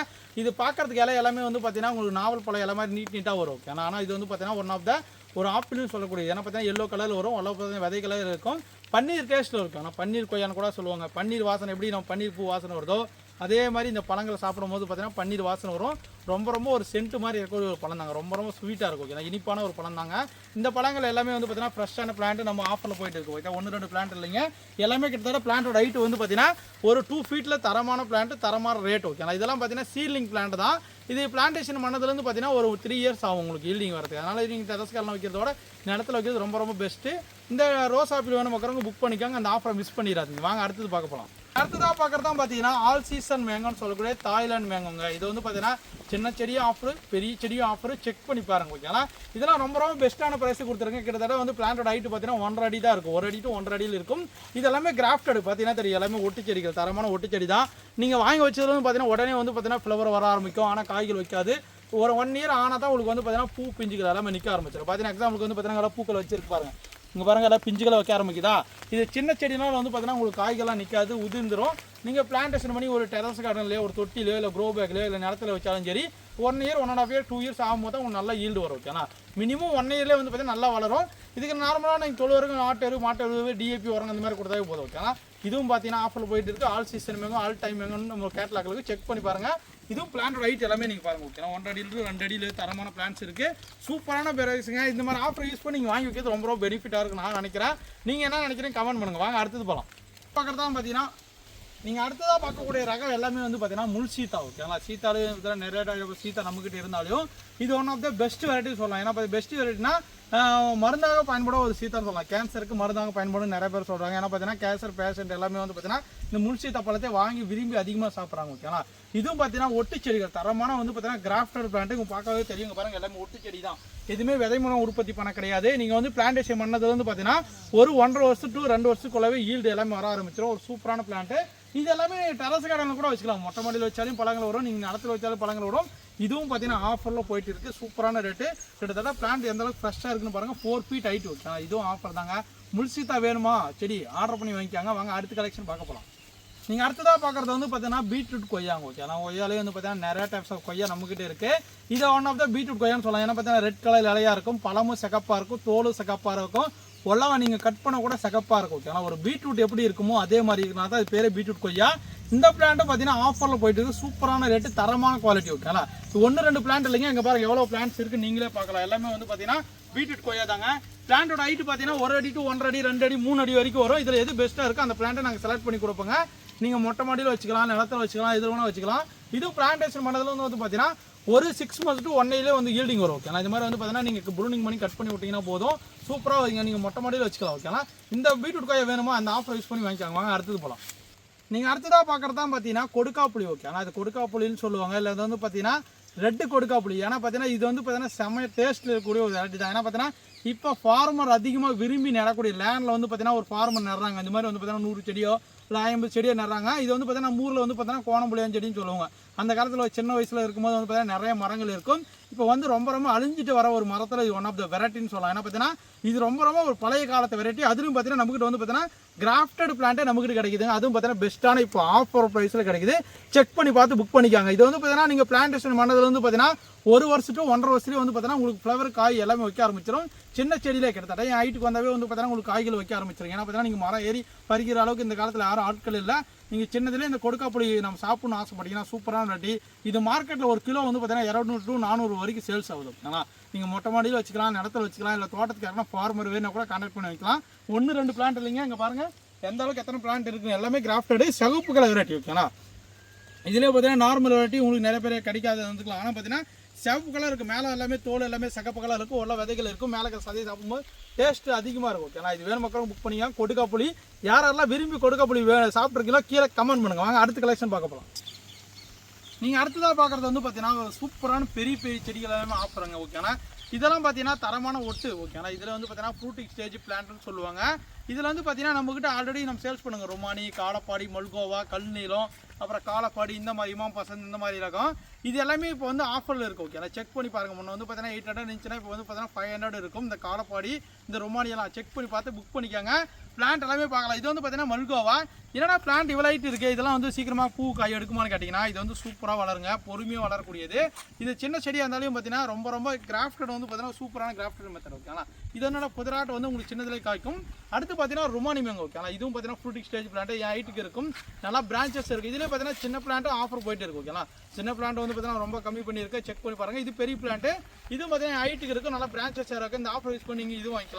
இது பார்க்கறதுக்கு இலை எல்லாமே வந்து பார்த்தீங்கன்னா உங்களுக்கு நாவல் பழம் இலை மாதிரி நீட் நீட்டாக வரும். ஓகே ஆனால் இது வந்து பார்த்தீங்கன்னா ஒன் ஆஃப் த ஒரு ஆப்பிள்னு சொல்லக்கூடிய ஏன்னா பார்த்தீங்கன்னா எல்லோ கலர் வரும். எல்லோ பார்த்தீங்கன்னா விதை கலர் இருக்கும். பன்னீர் டேஸ்ட்டில் இருக்கும். ஆனால் பன்னீர் கொய்யான்னு கூட சொல்லுவாங்க. பன்னீர் வாசனை எப்படி நம்ம பன்னீர் பூ வாசனை வருதோ அதே மாதிரி இந்த பழங்களை சாப்பிடும் போது பார்த்தீங்கன்னா பன்னீர் வாசனை வரும். ரொம்ப ரொம்ப ஒரு சென்ட் மாதிரி இருக்கக்கூடிய ஒரு பழம் தாங்க. ரொம்ப ரொம்ப ஸ்வீட்டாக இருக்கும். ஓகே இனிப்பான ஒரு பழம் தாங்க. இந்த பழங்கள் எல்லாமே வந்து பார்த்தீங்கன்னா ஃப்ரெஷ்ஷான பிளான்ட் நம்ம ஆஃபரில் போயிட்டு இருக்கு. ஓகே ஒன்று ரெண்டு பிளான்ட் இல்லைங்க. எல்லாமே கிட்டத்தட்ட பிளான்ட்டோட ஹைட் வந்து பார்த்தீங்கன்னா ஒரு டூ ஃபீட்டில் தரமான பிளான்ட் தரமான ரேட் ஓகே இதெல்லாம் பார்த்தீங்கன்னா சீலிங் பிளான்ட் தான். இது பிளான்டேஷன் பண்ணதுலேருந்து பார்த்தீங்கன்னா ஒரு த்ரீ இயர்ஸ் ஆகும் உங்களுக்கு ஈல்டிங் வரதுக்கு அதனால் நீங்கள் டெரஸ் காலம் வைக்கிறதோட நிலத்துல வைக்கிறது ரொம்ப ரொம்ப பெஸ்ட்டு இந்த ரோஸ் ஆப்பிள் வேணும் பார்க்குறவங்க புக் பண்ணிக்கோங்க. அந்த ஆஃபரை மிஸ் பண்ணிடாதீங்க. வாங்க அடுத்தது பார்க்க போகலாம் அடுத்ததாக பார்க்குறதா பார்த்தீங்கன்னா ஆல் சீசன் மேங்கோன்னு சொல்லக்கூடிய தாய்லாந்து மேங்கோங்க இது வந்து பார்த்தீங்கன்னா சின்ன செடியும் ஆஃபர் பெரிய செடியும் ஆஃபர் செக் பண்ணி பாருங்க ஓகேங்களா இதெல்லாம் ரொம்ப ரொம்ப பெஸ்ட்டான ப்ரைஸ் கொடுத்துருங்க கிட்டத்தட்ட வந்து பிளான்டோட ஹைட் பார்த்தீங்கன்னா ஒன்றரை அடி தான் இருக்கும். ஒரு அடி டு ஒன்றரை அடியில் இருக்கும். இது எல்லாமே கிராஃப்டட் பார்த்தீங்கன்னா தெரியும். எல்லாமே ஒட்டு செடிகள் தரமான ஒட்டு செடி தான் நீங்கள் வாங்கி வச்சதுல வந்து பார்த்தீங்கன்னா உடனே வந்து பார்த்தீங்கன்னா ஃப்ளவர் வர ஆரம்பிக்கும். ஆனால் காய்கள் வைக்காது. ஒரு ஒன் இயர் ஆனால் தான் உங்களுக்கு வந்து பார்த்தீங்கன்னா பூ பிஞ்சுகள் எல்லாமே நிற்க ஆரம்பிச்சிடும் பார்த்தீங்கன்னா எக்ஸாம்பிளுக்கு வந்து பார்த்தீங்கன்னா நல்லா பூக்கள் வச்சிருக்கு பாருங்க. இங்கே பாருங்கள் எல்லாம் பிஞ்சுகளை வைக்க ஆரம்பிக்குதா? இது சின்ன செடினால வந்து பார்த்தீங்கன்னா உங்களுக்கு காய்கள்லாம் நிற்காது உதிர்ந்துரும். நீங்கள் பிளான்டேஷன் பண்ணி ஒரு டெரஸ் கார்டன்லையோ ஒரு தொட்டிலையோ இல்லை க்ரோ பேக்லையோ இல்லை நிலத்துல வச்சாலும் சரி one year one and half year two years ஆகும்போது தான் உங்களுக்கு நல்லா ஈல்டு வரும் ஓகேனா மினிமம் ஒன் இயர்லேயே வந்து பார்த்தீங்கன்னா நல்லா வளரும். இதுக்கு நார்மலாக நீங்கள் தொழு வரைக்கும் ஆட்டெரு மாட்டெரு டிஏபி உரங்க அந்த மாதிரி கொடுத்தாவே போதும் ஓகேனா இதுவும் பார்த்தீங்கன்னா ஆஃபர் போயிட்டு இருக்கு. ஆல் சீசன் மேங்கும் ஆல் டைம் மேங்கோன்னு நம்ம கேட்லாக்களுக்கு செக் பண்ணி பாருங்கள் இதுவும் பிளான்ட் ரைட் எல்லாமே நீங்கள் பாருங்க ஓகேனா ஒன்றரை அடியில் ரெண்டு அடியில் தரமான பிளான்ஸ் இருக்குது சூப்பரான பெரைஸுங்க இந்த மாதிரி ஆஃபர் யூஸ் பண்ணி நீங்கள் வாங்கி வைக்கிறது ரொம்ப ரொம்ப பெனிஃபிட்டாக இருக்கு நான் நினைக்கிறேன். நீங்கள் என்ன நினைக்கிறீங்க கமெண்ட் பண்ணுங்க. வாங்க அடுத்தது போகலாம் பார்க்குறது தான் பார்த்தீங்கன்னா நீங்கள் அடுத்ததாக பார்க்கக்கூடிய ரகம் எல்லாமே வந்து பார்த்தீங்கன்னா முள் சீத்தா ஓகேங்களா சீத்தாலும் இதெல்லாம் நிறைய சீத்தா நம்மக்கிட்ட இருந்தாலும் இது one of the best variety சொல்லலாம். ஏன்னா பெஸ்ட் வெரைட்டினா மருந்தாக பயன்படும் ஒரு சீத்தம் சொல்லலாம். கேன்சருக்கு மருந்தாக பயன்படும் நிறைய பேர் சொல்கிறாங்க ஏன்னா பார்த்தீங்கன்னா கேன்சர் பேஷண்ட் எல்லாமே வந்து பார்த்தீங்கன்னா இந்த முள்சீத்த பழத்தை வாங்கி விரும்பி அதிகமாக சாப்பிட்றாங்க ஓகேங்களா இதுவும் பார்த்தீங்கன்னா ஒட்டு செடிகள் தரமான வந்து பார்த்தீங்கன்னா கிராஃப்டர் பிளான்ட் இங்கே பார்க்கவே தெரியும். இங்க பாருங்க எல்லாமே ஒட்டு செடி தான். எதுவுமே விதை மூலம் உற்பத்தி பண்ண கிடையாது. நீங்கள் வந்து பிளான்டேஷன் பண்ணது வந்து பார்த்தீங்கன்னா ஒரு ஒன்றரை வருஷம் டு ரெண்டு வருஷத்துக்குள்ளவே ஈல்டு எல்லாமே வர ஆரம்பிச்சிடும் ஒரு சூப்பரான பிளான்ட்டு இது எல்லாமே டெரஸ் கார்டனில் கூட வச்சுக்கலாம். மொட்டை மாடியில் வச்சாலும் பழங்கள் வரும். நீங்கள் நிலத்தில் வச்சாலும் பழங்கள் வரும். இதுவும் பார்த்தீங்கன்னா ஆஃபரில் போயிட்டு இருக்குது சூப்பரான ரேட்டு கிட்டத்தட்ட பிளான்ட் எந்த அளவுக்கு ஃப்ரெஷ்ஷாக இருக்குன்னு பாருங்கள் ஃபோர் ஃபீட் ஹைட் ஓகே இதுவும் ஆஃபர் தாங்க. முல்சீத்தா வேணுமா? செடி ஆர்டர் பண்ணி வாங்கிக்காங்க. வாங்க அடுத்த கலெக்ஷன் பார்க்க போகலாம் நீங்கள் அடுத்ததாக பார்க்குறது வந்து பார்த்தீங்கன்னா பீட்ரூட் கொய்யாங்க ஓகே நான் கொய்யாலே வந்து பார்த்தீங்கன்னா நிறைய டைப்ஸ் ஆஃப் கொய்யா நம்மகிட்ட இருக்குது இது ஒன் ஆஃப் த பீட்ரூட் கொய்யான்னு சொல்லலாம். ஏன்னா பார்த்தீங்கன்னா ரெட் கலர் இலையா இருக்கும். பழமும் சிகப்பாக இருக்கும். தோலும் சிகப்பாக இருக்கும். ஒல்லாவை நீங்கள் கட் பண்ண கூட சிகப்பாக இருக்கும். ஓகே ஒரு பீட்ரூட் எப்படி இருக்குமோ அதே மாதிரி இருக்கனால தான் அது பேர் பீட்ரூட் கொய்யா. இந்த பிளான்ட்டை பார்த்தீங்கன்னா ஆஃபரில் போயிட்டு இருக்கு. சூப்பரான ரேட்டு தரமான குவாலிட்டி ஓகேங்களா இது ஒன்று ரெண்டு பிளான்ட் இல்லைங்க. இங்கே பாருங்கள் எவ்வளோ பிளான்ட்ஸ் இருக்குது நீங்களே பார்க்கலாம். எல்லாமே வந்து பார்த்தீங்கன்னா பீட்ரூட் கொய்யா தாங்க. பிளான்ட்டோட ஹைட் பார்த்தீங்கன்னா ஒரு அடி டு ஒன்றரை அடி ரெண்டு அடி மூணு அடி வரைக்கும் வரும். இதில் எது பெஸ்ட்டாக இருக்கோ அந்த பிளான்ட்டை நாங்கள் செலக்ட் பண்ணி கொடுப்போங்க. நீங்கள் மொட்டை மாடியில் வச்சுக்கலாம் நிலத்துல வச்சுக்கலாம் எது வேணால் வச்சுக்கலாம். இது பிளான்டேஷன் பண்ணதில் வந்து வந்து பார்த்தீங்கன்னா ஒரு சிக்ஸ் மந்த்ஸ் டு ஒன் இயர்லேயே வந்து ஈல்டிங் வரும் ஓகேங்களா இது மாதிரி வந்து பார்த்தீங்கன்னா நீங்கள் ப்ரூனிங் பண்ணி கட் பண்ணி விட்டீங்கன்னா போதும். சூப்பராக வைங்க. நீங்கள் மொட்டை மாடியில் வச்சுக்கலாம் ஓகேங்களா இந்த பீட்ரூட் காயை வேணுமா? அந்த ஆஃபர் யூஸ் பண்ணி வாங்கிக்காங்க. வாங்க அடுத்தது போகலாம் நீங்கள் அடுத்ததாக பார்க்குறது தான் பார்த்தீங்கன்னா கொடுக்காப்புளி ஓகே ஆனால் இது கொடுக்காப்புளின்னு சொல்லுவாங்க. இல்லை இது வந்து பார்த்தீங்கன்னா ரெட்டு கொடுக்காப்புளி. ஏன்னா பார்த்தீங்கன்னா இது வந்து பார்த்தீங்கன்னா செம்ம டேஸ்ட்டில் இருக்கக்கூடிய ஒரு வெரைட்டி தான். ஏன்னா பார்த்தீங்கன்னா இப்போ ஃபார்மர் அதிகமாக விரும்பி நடக்கூடிய லேண்டில் வந்து பார்த்தீங்கன்னா ஒரு ஃபார்மர் நடுறாங்க. இந்த மாதிரி வந்து பார்த்தீங்கன்னா நூறு செடியோ இல்லை ஐம்பது செடியோ நடுறாங்க. இது வந்து பார்த்தீங்கன்னா ஊரில் வந்து பார்த்தீங்கன்னா கோணம்புளியான் செடின்னு சொல்லுவாங்க. அந்த காலத்தில் சின்ன வயசில் இருக்கும்போது வந்து பார்த்தீங்கன்னா நிறைய மரங்கள் இருக்கும். இப்போ வந்து ரொம்ப ரொம்ப அழிஞ்சிட்டு வர ஒரு மரத்தில் இது ஒன் ஆஃப் த வெரைட்டின்னு சொல்லலாம். ஏன்னா பார்த்தீங்கன்னா இது ரொம்ப ரொம்ப ஒரு பழைய காலத்து வெரைட்டி அதுவும் பார்த்தீங்கன்னா நம்மகிட்ட வந்து பார்த்தீங்கன்னா கிராஃப்டட் பிளான்ட்டே நம்மகிட்ட கிடைக்குதுங்க அதுவும் பார்த்தீங்கன்னா பெஸ்ட்டான இப்போ ஆஃபர் ப்ரைஸில் கிடைக்குது. செக் பண்ணி பார்த்து புக் பண்ணிக்காங்க. இது வந்து பார்த்தீங்கன்னா நீங்கள் பிளான்டேஷன் பண்ணதுல வந்து பார்த்தீங்கன்னா ஒரு வருஷத்துக்கு ஒன்றரை வருஷத்துலேயே வந்து பார்த்தீங்கன்னா உங்களுக்கு ஃப்ளவர் காய் எல்லாமே வைக்க ஆரம்பிச்சிடும் சின்ன செடியிலே கிட்டத்தட்ட என் ஹைட்டுக்கு வந்தாவே வந்து பார்த்தீங்கன்னா உங்களுக்கு காய்கள் வைக்க ஆரம்பிச்சிடும் ஏன்னா பார்த்தீங்கன்னா நீங்கள் மரம் ஏறி பறிக்கிற அளவுக்கு இந்த காலத்தில் யாரும் ஆட்கள் இல்லை. நீங்கள் சின்னதுலேயே இந்த கொடுக்காப்புளி நம்ம சாப்பிட்ணுன்னு ஆசைப்பட்டீங்கன்னா சூப்பரான ரெட்டி இது மார்க்கெட்டில் ஒரு கிலோ வந்து பார்த்தீங்கன்னா இரநூறு டு நானூறு வரைக்கும் சேல்ஸ் ஆகுது. ஆனால் நீங்கள் மொட்டை மாடியில் வச்சுக்கலாம் நிலத்துல வச்சுக்கலாம் இல்லை தோட்டத்துக்கு யாருன்னா ஃபார்மர் வேணும் கூட கான்டாக்ட் பண்ணி வைக்கலாம். ஒன்று ரெண்டு பிளான்ட் இல்லைங்க இங்கே பாருங்கள் எந்த அளவுக்கு எத்தனை பிளான்ட் இருக்குது எல்லாமே கிராஃப்டடு சகுப்புகளை கலர் வெரைட்டி ஓகேங்களா இதுலேயே பார்த்தீங்கன்னா நார்மல் வெரைட்டி உங்களுக்கு நிறைய பேர் கிடைக்காது வந்துக்கலாம். ஆனால் பார்த்தீங்கன்னா சிவப்பு கலர் இருக்குது மேலே எல்லாமே தோல் எல்லாமே சிகப்பு கலர் இருக்கும் உள்ள விதைகள் இருக்கும். மேலே இருக்கிற சதையை சாப்பிடும்போது டேஸ்ட் அதிகமாக இருக்கும். ஓகேங்களா இது வேணும் மக்களும் புக் பண்ணிங்க கொடுக்காப்புளி. யாரெல்லாம் விரும்பி கொடுக்காப்புளி வே சாப்பிட்ருக்கீங்களோ கீழே கமெண்ட் பண்ணுங்க. வாங்க அடுத்த கலெக்ஷன் பார்க்க போகலாம் நீங்கள் அடுத்ததாக பார்க்குறது வந்து பார்த்தீங்கன்னா சூப்பரான பெரிய பெரிய செடிகள் எல்லாமே ஆஃபருங்க. ஓகேனா இதெல்லாம் பார்த்தீங்கன்னா தரமான ஒட்டு. ஓகேனா இதில் வந்து பார்த்தீங்கன்னா ஃப்ரூட்டிங் ஸ்டேஜ் பிளான்ட்னு சொல்லுவாங்க. இதில் வந்து பார்த்தீங்கன்னா நம்மக்கிட்ட ஆல்ரெடி நம்ம சேல்ஸ் பண்ணுங்கள் ரொமானி காலப்பாடி மல்கோவா கல் நீளம் அப்புறம் காலப்பாடி இந்த மாதிரி இமாம் பசந்த் இந்த மாதிரி இருக்கும் இது எல்லாமே இப்போ வந்து ஆஃபரில் இருக்கும் ஓகே செக் பண்ணி பாருங்கள் முன்னே வந்து பார்த்தீங்கன்னா எயிட் ஹண்ட்ரட் இருந்துச்சுன்னா இப்போ வந்து பார்த்தீங்கன்னா ஃபைவ் ஹண்ட்ரட் இருக்கும். இந்த காலப்பாடி இந்த ரொமானியெல்லாம் செக் பண்ணி பார்த்து புக் பண்ணிக்கோங்க. பிளான்ட் எல்லாமே பார்க்கலாம். இது வந்து பார்த்தீங்கன்னா மல்கோவா. என்னடா பிளான்ட் இவ்வளோ ஹைட் இருக்குது இதெல்லாம் வந்து சீக்கிரமாக பூ காய் எடுக்குமான்னு கேட்டிங்கன்னா இது வந்து சூப்பராக வளருங்க. பொறுமையாக வளரக்கூடியது. இது சின்ன செடியாக இருந்தாலும் பார்த்தீங்கன்னா ரொம்ப ரொம்ப கிராஃப்டட் வந்து பார்த்தீங்கன்னா சூப்பரான கிராஃப்டட் மெத்தட் ஓகேங்களா இது என்னோட புதராட்டம் வந்து உங்களுக்கு சின்னதில் காய்க்கும். அடுத்து பார்த்தீங்கன்னா ருமானி மேங்கோ ஓகேங்களா இதுவும் பார்த்தீங்கன்னா ஃப்ரூட்டிக் ஸ்டேஜ் பிளான்ட் என் ஹைட்டுக்கு இருக்கும். நல்லா பிரான்ச்சஸ் இருக்குது இதுலேயே பார்த்தீங்கன்னா சின்ன பிளான்ட்டும் ஆஃபர் போயிட்டு இருக்கு ஓகேங்களா சின்ன பிளான்ட் வந்து பார்த்தீங்கன்னா ரொம்ப கம்மி பண்ணியிருக்கு. செக் பண்ணி பாருங்கள் இது பெரிய பிளான்ட் இதுவும் பார்த்தீங்கன்னா ஹைட்டுக்கு இருக்கும். நல்லா பிரான்ச்சஸ் இருக்குது இந்த ஆஃபர் யூஸ் பண்ணி நீங்கள் இது வாங்கிக்கலாம்.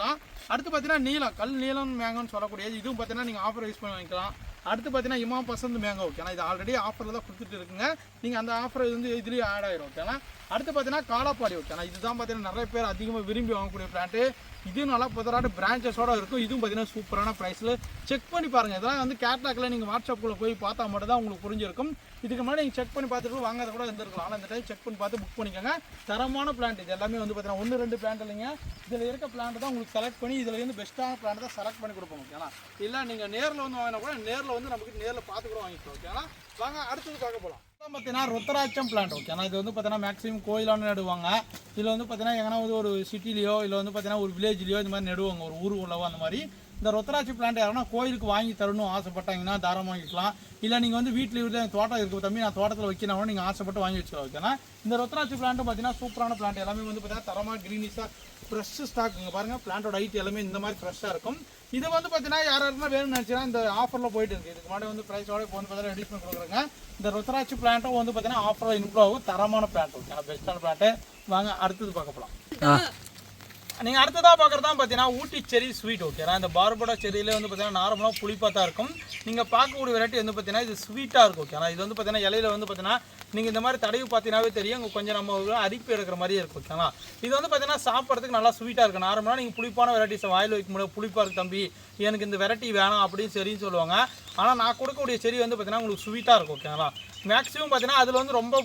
அடுத்து பார்த்தீங்கன்னா நீலம். கல் நீலம் மேங்கோன்னு சொல்லக்கூடியது. இதுவும் பார்த்தீங்கன்னா நீங்கள் ஆஃபர் யூஸ் பண்ணி வாங்கிக்கலாம். அடுத்து பார்த்தீங்கன்னா இமாம் பசந்த் மேங்கோ ஓகேனா இது ஆல்ரெடி ஆஃபரில் தான் கொடுத்துட்டு இருக்குங்க. நீங்கள் அந்த ஆஃபர் வந்து இதுலேயும் ஆட் ஆயிரும் ஓகேனா அடுத்து பார்த்தீங்கன்னா காலாப்பாடி ஓகேனா இதுதான் பார்த்தீங்கன்னா நிறைய பேர் அதிகமாக விரும்பி வாங்கக்கூடிய பிளான்ட்டு இதுவும் நல்லா புதராட்டு பிரான்ச்சஸோடு இருக்கும். இதுவும் பார்த்தீங்கன்னா சூப்பரான ப்ரைஸில் செக் பண்ணி பாருங்கள் இதெல்லாம் வந்து கேட்லாக்கில் நீங்கள் வாட்ஸ்அப்பில் போய் பார்த்தா மட்டும் தான் உங்களுக்கு புரிஞ்சிருக்கும். இதுக்கு முன்னாடி நீங்கள் செக் பண்ணி பார்த்துட்டு வாங்கிறத கூட இருந்திருக்கலாம். ஆனால் இந்த டைம் செக் பண்ணி பார்த்து புக் பண்ணிக்கோங்க. தரமான பிளான்ட் இது எல்லாமே வந்து பார்த்தீங்கன்னா ஒன்று ரெண்டு பிளான்ட் இல்லைங்க. இதில் இருக்க பிளான்ட் தான் உங்களுக்கு செலக்ட் பண்ணி இதில் இருந்து பெஸ்ட்டான பிளான்ட் தான் செலக்ட் பண்ணி கொடுப்போம். ஓகேங்களா இல்லை நீங்கள் நேரில் வந்து வாங்கினா கூட நேரில் வந்து நமக்கு நேரில் பார்த்து கூட வாங்கிக்கலாம். ஓகேங்களா வாங்க அடுத்தது பார்க்க போகலாம் பார்த்தீங்கன்னா ருத்ராட்சம் பிளான்ட் ஓகேனா இது வந்து பார்த்தீங்கன்னா மேக்ஸிமம் கோயிலான நடுவாங்க. இதில் வந்து பார்த்தீங்கன்னா எங்கன்னா வந்து ஒரு சிட்டிலையோ இல்லை வந்து பார்த்தீங்கன்னா ஒரு வில்லேஜ்லையோ இந்த மாதிரி நடுவாங்க. ஒரு ஊர் உள்ளவோ அந்த மாதிரி. இந்த ரொத்தராட்சி பிளான்ட் யாருன்னா கோயிலுக்கு வாங்கி தரணும் ஆசைப்பட்டாங்கன்னா தாராளமாக வாங்கிக்கலாம். இல்லை நீங்கள் வந்து வீட்டில் இருந்து தோட்டம் இருக்குது தம்பி நான் தோட்டத்தில் வைக்கணும் நீங்கள் ஆசைப்பட்டு வாங்கி வச்சுக்கலாம் ஓகேனா இந்த ரொத்தராட்சி பிளான்ட்டு பார்த்தீங்கன்னா சூப்பரான பிளான்ட் எல்லாமே வந்து பார்த்தீங்கன்னா தரமாக க்ரீனிஷாக ஃப்ரெஷ் ஸ்டாக்குங்க பாருங்கள் பிளான்ட்டோட ஹைட் எல்லாமே இந்த மாதிரி ஃப்ரெஷ்ஷாக இருக்கும். இது வந்து பார்த்தீங்கன்னா யார் யாருன்னா வேணும்னு நினச்சினா இந்த ஆஃபரில் போயிட்டு இருக்குது இதுக்கு முன்னாடி வந்து ப்ரைஸோட இப்போ வந்து பார்த்தீங்கன்னா ரெடியூஸ் பண்ணி கொடுக்குறாங்க. இந்த ருத்ராட்சி பிளான்ட்டும் வந்து பார்த்தீங்கன்னா ஆஃபரில் இன்க்ளூட் ஆகும். தரமான பிளான்ட் ஓகே. பெஸ்ட்டான பிளான்ட்டு வாங்க அடுத்தது பார்க்க போகலாம் நீங்கள் அடுத்ததாக பார்க்குறது தான் பார்த்தீங்கன்னா ஊட்டி செரி ஸ்வீட் ஓகேனா இந்த பார்படா செரியில வந்து பார்த்தீங்கன்னா நார்மலாக புளிப்பாக தான் இருக்கும். நீங்கள் பார்க்கக்கூடிய வெரைட்டி வந்து பார்த்தீங்கன்னா இது ஸ்வீட்டாக இருக்கும் ஓகேனா இது வந்து பார்த்தீங்கன்னா இலையில வந்து பார்த்தீங்கன்னா நீங்கள் இந்த மாதிரி தடவி பார்த்தீங்கன்னாவே தெரியும். இங்கே கொஞ்சம் நம்ம ஒரு அரிப்பு எடுக்கிற மாதிரியே இருக்கும் ஓகேங்களா இது வந்து பார்த்தீங்கன்னா சாப்பிட்றதுக்கு நல்லா ஸ்வீட்டாக இருக்கும். நார்மலாக நீங்கள் புளிப்பான வெரைட்டிஸ் வாயில் வைக்க முடியாது புளிப்பாக இருக்கு தம்பி எனக்கு இந்த வெரைட்டி வேணாம் அப்படின்னு சரின்னு சொல்லுவாங்க. ஆனால் நான் கொடுக்கக்கூடிய செடி வந்து பார்த்தீங்கன்னா உங்களுக்கு ஸ்வீட்டாக இருக்கும் ஓகேங்களா மேக்ஸிமம் பார்த்தீங்கன்னா அதில் வந்து ரொம்ப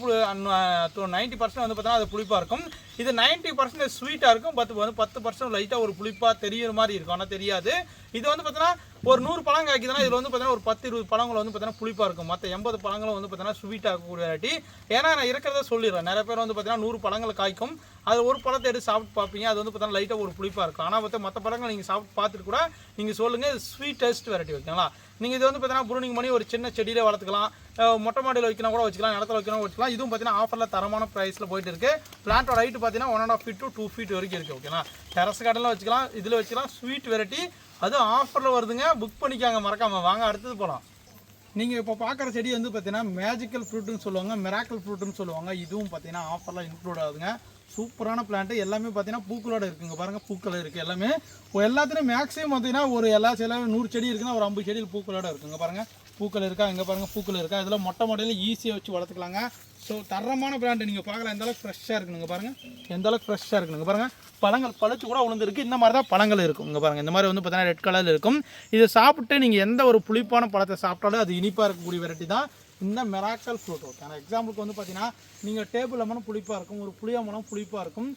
நைன்ட்டி பர்சன்ட் வந்து பார்த்தீங்கன்னா அது புளிப்பாக இருக்கும். இது நைன்ட்டி பர்சன்ட் ஸ்வீட்டாக இருக்கும் பத்து வந்து பத்து பர்சன்ட் லைட்டாக ஒரு புளிப்பாக தெரியுற மாதிரி இருக்கும். ஆனால் தெரியாது. இது வந்து பார்த்தீங்கன்னா ஒரு நூறு பழம் காய்க்குதுன்னா இதில் வந்து பார்த்தீங்கன்னா ஒரு பத்து இருபது பழங்கள் வந்து பார்த்தீங்கன்னா புளிப்பாக இருக்கும். மற்ற எண்பது பழங்களும் வந்து பார்த்தீங்கன்னா ஸ்வீட்டாக இருக்கக்கூடிய வெரைட்டி ஏன்னா நான் இருக்கிறத சொல்லிடுறேன். நிறைய பேர் வந்து பார்த்தீங்கன்னா நூறு பழங்கள் காய்க்கும். அது ஒரு பழத்தை எடுத்து சாப்பிட்டு பார்ப்பீங்க. அது வந்து பார்த்தீங்கன்னா லைட்டாக ஒரு புளிப்பாக இருக்கும். ஆனால் பார்த்தா மற்ற பழங்கள் நீங்கள் சாப்பிட்டு பார்த்துட்டு கூட நீங்கள் சொல்லுங்கள் ஸ்வீட் டேஸ்ட் வெரைட்டி ஓகேங்களா நீங்கள் இது வந்து பார்த்தீங்கன்னா ப்ரூனிங் பண்ணி ஒரு சின்ன செடியிலே வளர்த்துக்கலாம். மொட்டை மாடியில் வைக்கணும் கூட வச்சுக்கலாம் இடத்துல வைக்கணும் வச்சுக்கலாம். இதுவும் பார்த்தீங்கன்னா ஆஃபரில் தரமான ப்ரைஸில் போயிட்டு இருக்குது பிளான்ட்டோட ஹைட் பார்த்தீங்கன்னா one and half feet to two feet வரைக்கும் இருக்குது ஓகேங்களா டெரஸ் கார்டனில் வச்சுக்கலாம் இதில் வச்சுக்கலாம் ஸ்வீட் வெரைட்டி அதுவும் ஆஃபரில் வருதுங்க. புக் பண்ணிக்காங்க மறக்காமல் வாங்க அடுத்தது போகலாம் நீங்கள் இப்போ பார்க்குற செடி வந்து பார்த்தீங்கன்னா மேஜிக்கல் ஃப்ரூட்டுன்னு சொல்லுவாங்க மிராக்கல் ஃப்ரூட்டுன்னு சொல்லுவாங்க. இதுவும் பார்த்தீங்கன்னா ஆஃபர்லாம் இன்க்ளூட் ஆகுதுங்க. சூப்பரான பிளான்ட்டு எல்லாமே பார்த்தீங்கன்னா பூக்களோட இருக்குங்க. பாருங்கள் பூக்கள் இருக்குது எல்லாமே. இப்போ எல்லாத்துலேயும் மேக்ஸிமம் பார்த்தீங்கன்னா ஒரு எல்லா சில நூறு செடி இருக்குன்னா ஒரு ஐம்பது செடியில் பூக்களோட இருக்குங்க பாருங்கள் பூக்கள் இருக்கா? இங்கே பாருங்க பூக்கள் இருக்கா? இதில் மொட்டை மொட்டையில் ஈஸியாக வச்சு வளர்த்துக்கலாங்க. ஸோ தரமான பிராண்டு நீங்கள் பார்க்கலாம் எந்த அளவுக்கு ஃப்ரெஷ்ஷாக இருக்குங்க பாருங்கள் எந்த அளவுக்கு ஃப்ரெஷ்ஷாக இருக்குங்க பாருங்கள் பழங்கள் பழுத்து கூட உளுந்துருக்கு இந்த மாதிரி தான் பழங்கள் இருக்கும் இங்கே பாருங்கள் இந்த மாதிரி வந்து பார்த்தீங்கன்னா ரெட் கலரில் இருக்கும். இதை சாப்பிட்டு நீங்கள் எந்த ஒரு புளிப்பான பழத்தை சாப்பிட்டாலும் அது இனிப்பாக இருக்கக்கூடிய வெரைட்டி தான். இந்த மெராக்கல் ஃப்ரூட் ஓகே ஆனால் எக்ஸாம்பிளுக்கு வந்து பார்த்தீங்கன்னா நீங்கள் டேபிள் லெமனும் புளிப்பாக இருக்கும். ஒரு புளியமனம் புளிப்பாக இருக்கும்.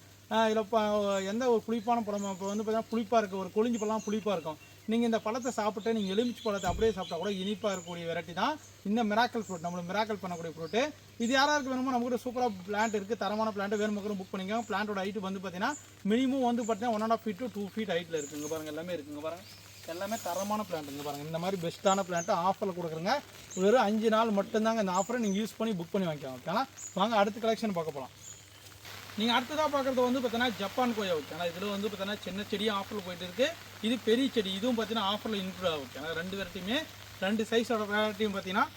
இதில் எந்த ஒரு புளிப்பான பழம் இப்போ வந்து பார்த்தீங்கன்னா புளிப்பாக இருக்குது ஒரு கொழிஞ்சு பழம் புளிப்பாக இருக்கும். நீங்கள் இந்த பழத்தை சாப்பிட்டு நீங்கள் எலுமிச்சு பழத்தை அப்படியே சாப்பிட்டா கூட இனிப்பாக இருக்கக்கூடிய வெரைட்டி தான். இந்த மிராக்கல் ஃப்ரூட் நம்மளுக்கு மிராக்கல் பண்ணக்கூடிய ஃப்ரூட்டு இது யாராருக்கு வேணுமோ நம்மகிட்ட சூப்பராக பிளான்ட் இருக்குது தரமான பிளான்ட் வேணுமோ கூட புக் பண்ணிக்கோங்க. பிளான்ட்டோட ஹைட்டு வந்து பார்த்தீங்கன்னா மினிமம் வந்து பார்த்தீங்கன்னா one and half feet to two feet ஹைட்டில் இருக்குங்க பாருங்கள் எல்லாமே இருக்குங்க பாருங்கள் எல்லாமே தரமான பிளான்ட்டுங்க பாருங்கள் இந்த மாதிரி பெஸ்ட்டான பிளான்ட்டு ஆஃபரில் கொடுக்குறங்க. வெறும் அஞ்சு நாள் மட்டும்தாங்க இந்த ஆஃபரை நீங்கள் யூஸ் பண்ணி புக் பண்ணி வாங்கிக்கலாம் ஓகேங்களா வாங்க அடுத்த கலெக்ஷன் பார்க்க போகலாம் நீங்கள் அடுத்ததாக பார்க்குறது வந்து பார்த்தீங்கன்னா ஜப்பான் கொய்யா ஓகேங்களா இதில் வந்து பார்த்தீங்கன்னா சின்ன செடியும் ஆஃபரில் போயிட்டு இருக்குது இது பெரிய செடி. இதுவும் பார்த்தீங்கன்னா ஆஃபரில் இன்க்ளூட் ஆகும். ஓகேங்களா ரெண்டு வெரைட்டியுமே ரெண்டு சைஸோட வெரைட்டியும் பார்த்தீங்கன்னா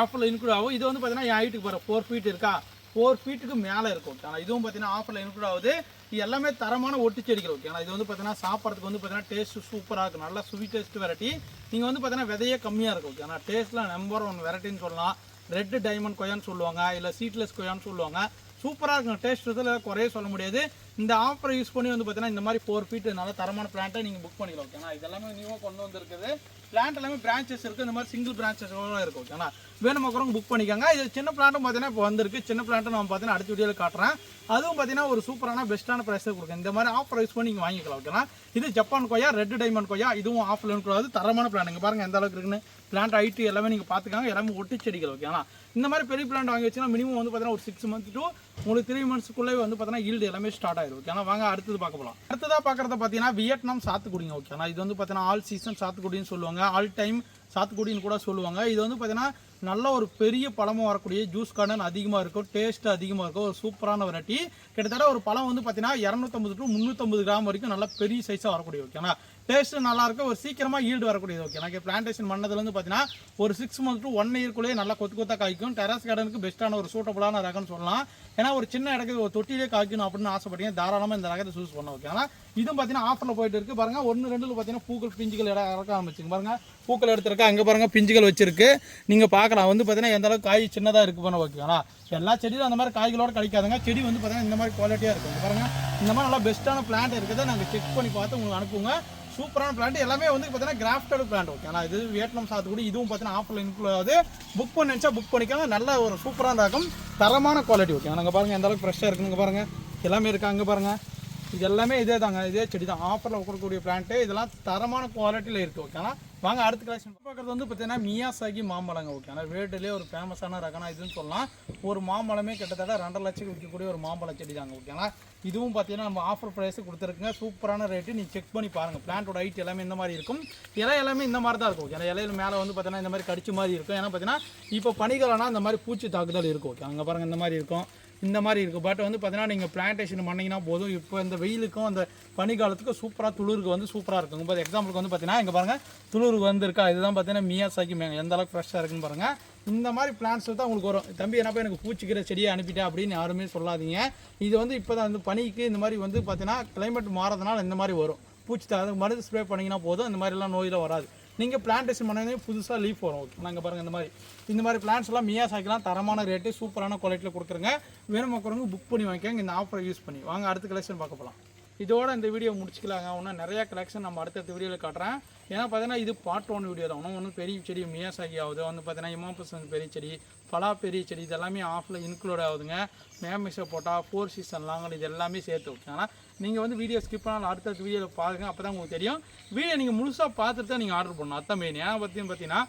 ஆஃபரில் இன்க்ளூட் ஆகும். இது வந்து பார்த்தீங்கன்னா என் ஹைட்டுக்கு போகிற ஃபோர் ஃபீட் இருக்கா? ஃபோர் ஃபீட்டுக்கு மேலே இருக்கும். ஓகேங்களா இதுவும் பார்த்தீங்கன்னா ஆஃபரில் இன்க்ளூட் ஆகுது. இது எல்லாமே தரமான ஒட்டு செடிகள் ஓகேங்களா இது வந்து பார்த்தீங்கன்னா சாப்பிட்றதுக்கு வந்து பார்த்தீங்கன்னா டேஸ்ட் சூப்பராக இருக்கும் நல்லா ஸ்வீட்டஸ்ட் வெரைட்டி நீங்கள் வந்து பார்த்தீங்கன்னா விதையே கம்மியாக இருக்கும். ஓகேங்களா டேஸ்ட்டில் நம்பர் ஒன் வெரைட்டின்னு சொல்லலாம். ரெட் டைமண்ட் கொய்யான்னு சொல்லுவாங்க. இல்லை சீட்லெஸ் கொய்யான்னு சொல்லுவாங்க. சூப்பராக இருக்கும் டேஸ்ட் இதில் குறைய சொல்ல முடியாது. இந்த ஆஃபரை யூஸ் பண்ணி வந்து பார்த்தீங்கன்னா இந்த மாதிரி ஃபோர் ஃபீட் நல்ல தரமான பிளான்ட்டை நீங்கள் புக் பண்ணிக்கலாம் ஓகேங்களா இதெல்லாமே நியூவாக கொண்டு வந்துருக்குது. பிளான்ட் எல்லாமே பிரான்ச்சஸ் இருக்குது இந்த மாதிரி சிங்கிள் பிரான்ச்சஸ் இருக்கும் ஓகேங்களா வேணும் மக்களும் புக் பண்ணிக்கோங்க. இது சின்ன பிளான்ட்டும் பார்த்தீங்கன்னா இப்போ வந்திருக்கு. சின்ன பிளான்ட்டும் நான் பார்த்தீங்கன்னா அடுத்த வீடியோவில் காட்டுறேன். அதுவும் பார்த்தீங்கன்னா ஒரு சூப்பரான பெஸ்ட்டான ப்ரைஸில் கொடுக்கும் இந்த மாதிரி ஆஃபர் யூஸ் பண்ணி நீங்கள் வாங்கிக்கலாம் ஓகேங்களா இது ஜப்பான் கொய்யா ரெட் டைமண்ட் கொய்யா. இதுவும் ஆஃப்லைன் கூடாது தரமான பிளான் இங்கே பாருங்கள் எந்த அளவுக்கு இருக்குன்னு. பிளான்ட் ஹைட்டு எல்லாமே நீங்கள் பார்த்துக்காங்க. எல்லாமே ஒட்டி செடிகள் ஓகேங்களா இந்த மாதிரி பெரிய பிளான்ட் வாங்கி வச்சுன்னா மினிமம் வந்து பார்த்தீங்கன்னா ஒரு சிக்ஸ் மந்த் டு உங்களுக்கு த்ரீ மந்த்ஸ்க்குள்ளே வந்து பார்த்தீங்கன்னா ஈல்டு எல்லாமே ஸ்டார்ட் ஆயிடும் ஏன்னா வாங்க அடுத்தது பார்க்க போகலாம் அடுத்ததாக பார்க்குறத பார்த்தீங்கன்னா வியட்நாம் சாத்துக்குடிங்க ஓகே ஆனால் இது வந்து பார்த்தீங்கன்னா ஆல் சீசன் சாத்துக்குடின்னு சொல்லுவாங்க. ஆல் டைம் சாத்துக்குடின்னு கூட சொல்லுவாங்க. இது வந்து பார்த்தீங்கன்னா நல்ல ஒரு பெரிய பழமாக வரக்கூடிய ஜூஸ் கார்டன் அதிகமாக இருக்கும். டேஸ்ட் அதிகமாக இருக்கும். ஒரு சூப்பரான வெரைட்டி கிட்டத்தட்ட ஒரு பழம் வந்து பார்த்தீங்கன்னா இரநூத்தம்பது டு முந்நூற்றம்பது கிராம் வரைக்கும் நல்ல பெரிய சைஸாக வரக்கூடிய ஓகேங்களா டேஸ்ட்டு நல்லா இருக்கும் ஒரு சீக்கிரமாக ஈல்டு வரக்கூடியது. ஓகே எனக்கு பிளான்டேஷன் பண்ணதுலேருந்து பார்த்தீங்கன்னா ஒரு சிக்ஸ் மந்த் டு ஒன் இயர்க்குள்ளேயே நல்லா கொத்து கொத்தா காய்க்கும். டெரஸ் கார்டனுக்கு பெஸ்ட்டான ஒரு சூட்டபுளான ரகம்னு சொல்லலாம். ஏன்னா ஒரு சின்ன இடத்துக்கு ஒரு தொட்டிலே காய்க்கணும் அப்படின்னு ஆசைப்பட்டீங்க தாராளமாக இந்த ரகத்தை சூஸ் பண்ண ஓகே ஆனால் இதுவும் பார்த்தீங்கன்னா ஆஃபரில் போயிட்டு இருக்குது பாருங்கள் ஒன்று ரெண்டில் பார்த்தீங்கன்னா பூக்கள் பிஞ்சுகள் இடம் இறக்க ஆரம்பிச்சுங்க பாருங்கள் பூக்கள் எடுத்திருக்கா அங்கே பாருங்கள் பிஞ்சுகள் வச்சிருக்கு. நீங்கள் பார்க்கலாம் வந்து பார்த்தீங்கன்னா எந்த அளவுக்கு காய் சின்னதாக இருக்கு பண்ண ஓகேங்களா எல்லா செடியும் அந்த மாதிரி காய்களோடு கிடைக்காதுங்க செடி வந்து பார்த்தீங்கன்னா இந்த மாதிரி குவாலிட்டியாக இருக்கும். பாருங்கள் இந்த மாதிரி நல்லா பெஸ்ட்டான பிளான்ட் இருக்கிறத நாங்கள் செக் பண்ணி பார்த்து உங்களுக்கு அனுப்புங்க சூப்பரான பிளான்ட் எல்லாமே வந்து பார்த்தீங்கன்னா கிராஃப்டட் பிளான்ட் ஓகேங்களா இது வியட்நாம் சாத்துக்குடி இதுவும் பார்த்தீங்கன்னா ஆஃபரில் இன்க்ளூட் ஆகுது. புக் பண்ணி நினச்சா புக் பண்ணிக்கலாம் நல்ல ஒரு சூப்பரான ரகம் தரமான குவாலிட்டி ஓகே நாங்கள் பாருங்கள் எந்த அளவுக்கு ஃப்ரெஷ்ஷாக இருக்குங்க பாருங்கள் எல்லாமே இருக்கா அங்கே பாருங்கள் இது எல்லாமே இதே தாங்க. இதே செடி தான். ஆஃபரில் கொடுக்கக்கூடிய பிளான்ட்டு இதெல்லாம் தரமான குவாலிட்டியில் இருக்குது ஓகேங்களா வாங்க அடுத்த கலெக்ஷன் பார்க்குறது வந்து பார்த்தீங்கன்னா மியாசாகி மாம்பழங்க ஓகேங்களா வேர்ல்டுலேயே ஒரு ஃபேமஸான ரகனா இதுன்னு சொல்லலாம். ஒரு மாம்பழமே கிட்டத்தட்ட ரெண்டரை லட்சம் விற்கக்கூடிய ஒரு மாம்பழ செடி தாங்க ஓகேங்களா இதுவும் பார்த்தீங்கன்னா நம்ம ஆஃபர் ப்ரைஸ் கொடுத்துருக்குங்க. சூப்பரான ரேட்டு நீங்கள் செக் பண்ணி பாருங்கள் பிளான்ட்டோட ஹைட் எல்லாமே இந்த மாதிரி இருக்கும். இலை எல்லாமே இந்த மாதிரி தான் இருக்கும் ஏன்னா இலையில மேலே வந்து பார்த்தீங்கன்னா இந்த மாதிரி கடிச்சு மாதிரி இருக்கும். ஏன்னா பார்த்தீங்கன்னா இப்போ பனிகாலம்னா இந்த மாதிரி பூச்சி தாக்குதல் இருக்கும் ஓகே அங்கே பாருங்கள் இந்த மாதிரி இருக்கும். இந்த மாதிரி இருக்கும். பட் வந்து பார்த்தீங்கன்னா நீங்கள் பிளான்டேஷன் பண்ணிங்கன்னா போதும். இப்போ இந்த வெயிலுக்கும் அந்த பனிக்காலத்துக்கும் சூப்பராக துளிருக்கு வந்து சூப்பராக இருக்கும். இப்போ எக்ஸாம்பிளுக்கு வந்து பார்த்தீங்கன்னா இங்கே பாருங்கள் துளிருக்கு வந்திருக்கா? இதுதான் பார்த்தீங்கன்னா மியாசாக்கி மேங்க எந்த அளவுக்கு ஃப்ரெஷ்ஷாக இருக்குன்னு பாருங்கள் இந்த மாதிரி பிளான்ஸ் தான் உங்களுக்கு வரும். தம்பி என்னப்பா எனக்கு பூச்சிக்கிற செடியை அனுப்பிட்டேன் அப்படின்னு யாருமே சொல்லாதீங்க. இது வந்து இப்போ தான் வந்து பனிக்கு இந்த மாதிரி வந்து பார்த்தீங்கன்னா கிளைமேட் மாறதுனால இந்த மாதிரி வரும். பூச்சி அதுக்கு மருந்து ஸ்ப்ரே பண்ணிங்கன்னா போதும். இந்த மாதிரிலாம் நோயெல்லாம் வராது. நீங்கள் பிளான்டேஷன் பண்ணதே புதுசாக லீஃப் வரும் ஓகே நாங்கள் பாருங்கள் இந்த மாதிரி. இந்த மாதிரி பிளான்ஸ் எல்லாம் மியா சாக்கிலாம் தரமான ரேட்டு சூப்பரான குவாலிட்டியில் கொடுக்குறங்க வேணும் மக்களுங்க புக் பண்ணி வாங்கிக்கோங்க. இந்த ஆஃபரை யூஸ் பண்ணி. வாங்க அடுத்த கலெக்ஷன் பார்க்க போகலாம் இதோட இந்த வீடியோ முடிச்சுக்கலாங்க. ஒன்றும் நிறையா கலெக்ஷன் நம்ம அடுத்தடுத்த வீடியோவில் காட்டுறேன். ஏன்னா பார்த்தீங்கன்னா இது பார்ட் ஒன் வீடியோ தான். ஒன்று ஒன்றும் பெரிய செடி மியாசாகி ஆகுது. வந்து பார்த்தீங்கன்னா இமாபசன் பெரிய செடி பலா பெரிய செடி இதெல்லாமே ஆஃபில் இன்க்ளூட் ஆகுதுங்க. மேமிஷோ போட்டால் ஃபோர் சீசன் லாங்கல் இது எல்லாமே சேர்த்து ஓகேங்களா நீங்கள் வந்து வீடியோ ஸ்கிப் பண்ணாலும் அடுத்தடுத்த வீடியோவில் பாருங்கள் அப்போ தான் உங்களுக்கு தெரியும். வீடியோ நீங்கள் முழுசாக பார்த்துட்டு தான் நீங்கள் ஆர்டர் பண்ணணும். அத்தை மெயின் ஏன்னா பற்றியும் பார்த்தீங்கன்னா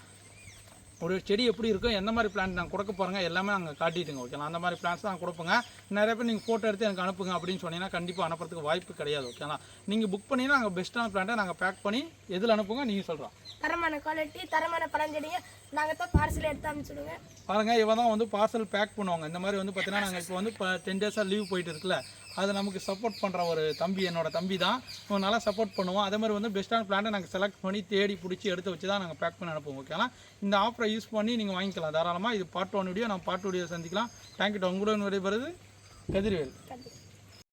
ஒரு செடி எப்படி இருக்கும் எந்த மாதிரி பிளான் நான் கொடுக்க போகிறேங்க எல்லாமே நாங்கள் காட்டிட்டுங்க ஓகேங்களா அந்த மாதிரி பிளான்ஸ் தான் கொடுப்போங்க. நிறைய பேர் நீங்கள் ஃபோட்டோ எடுத்து எனக்கு அனுப்புங்க அப்படின்னு சொன்னீங்கன்னா கண்டிப்பாக அனுப்புறதுக்கு வாய்ப்பு கிடையாது ஓகேங்களா நீங்கள் புக் பண்ணிங்கன்னா நாங்கள் பெஸ்ட்டான பிளான்ட்டை நாங்கள் பேக் பண்ணி எதில் அனுப்புங்க நீங்கள் சொல்கிறோம் தரமான குவாலிட்டி தரமான பழஞ்செடிங்க நாங்கள் தான் பார்சல் எடுத்து அனுப்பிச்சுடுங்க. பாருங்க இவன் தான் வந்து பார்சல் பேக் பண்ணுவாங்க. இந்த மாதிரி வந்து பார்த்தீங்கன்னா நாங்கள் இப்போ வந்து இப்போ டென் டேஸாக லீவ் போயிட்டு இருக்குல்ல. அது நமக்கு சப்போர்ட் பண்ணுற ஒரு தம்பி என்னோட தம்பி தான் இவன் நல்லா சப்போர்ட் பண்ணுவோம் அதே மாதிரி வந்து பெஸ்ட்டான பிளான்ட்டை நாங்கள் செலக்ட் பண்ணி தேடி பிடிச்சி எடுத்து வச்சு தான் நாங்கள் பேக் பண்ணி அனுப்புவோம் ஓகேங்களா இந்த ஆஃபரை யூஸ் பண்ணி நீங்கள் வாங்கிக்கலாம். தாராளமாக இது பார்ட் ஒன் வீடியோ நம்ம பார்ட் வீடியோ சந்திக்கலாம். தேங்க்யூ உங்களோட விடைபெறுது கதிர்வேல். கண்டிப்பாக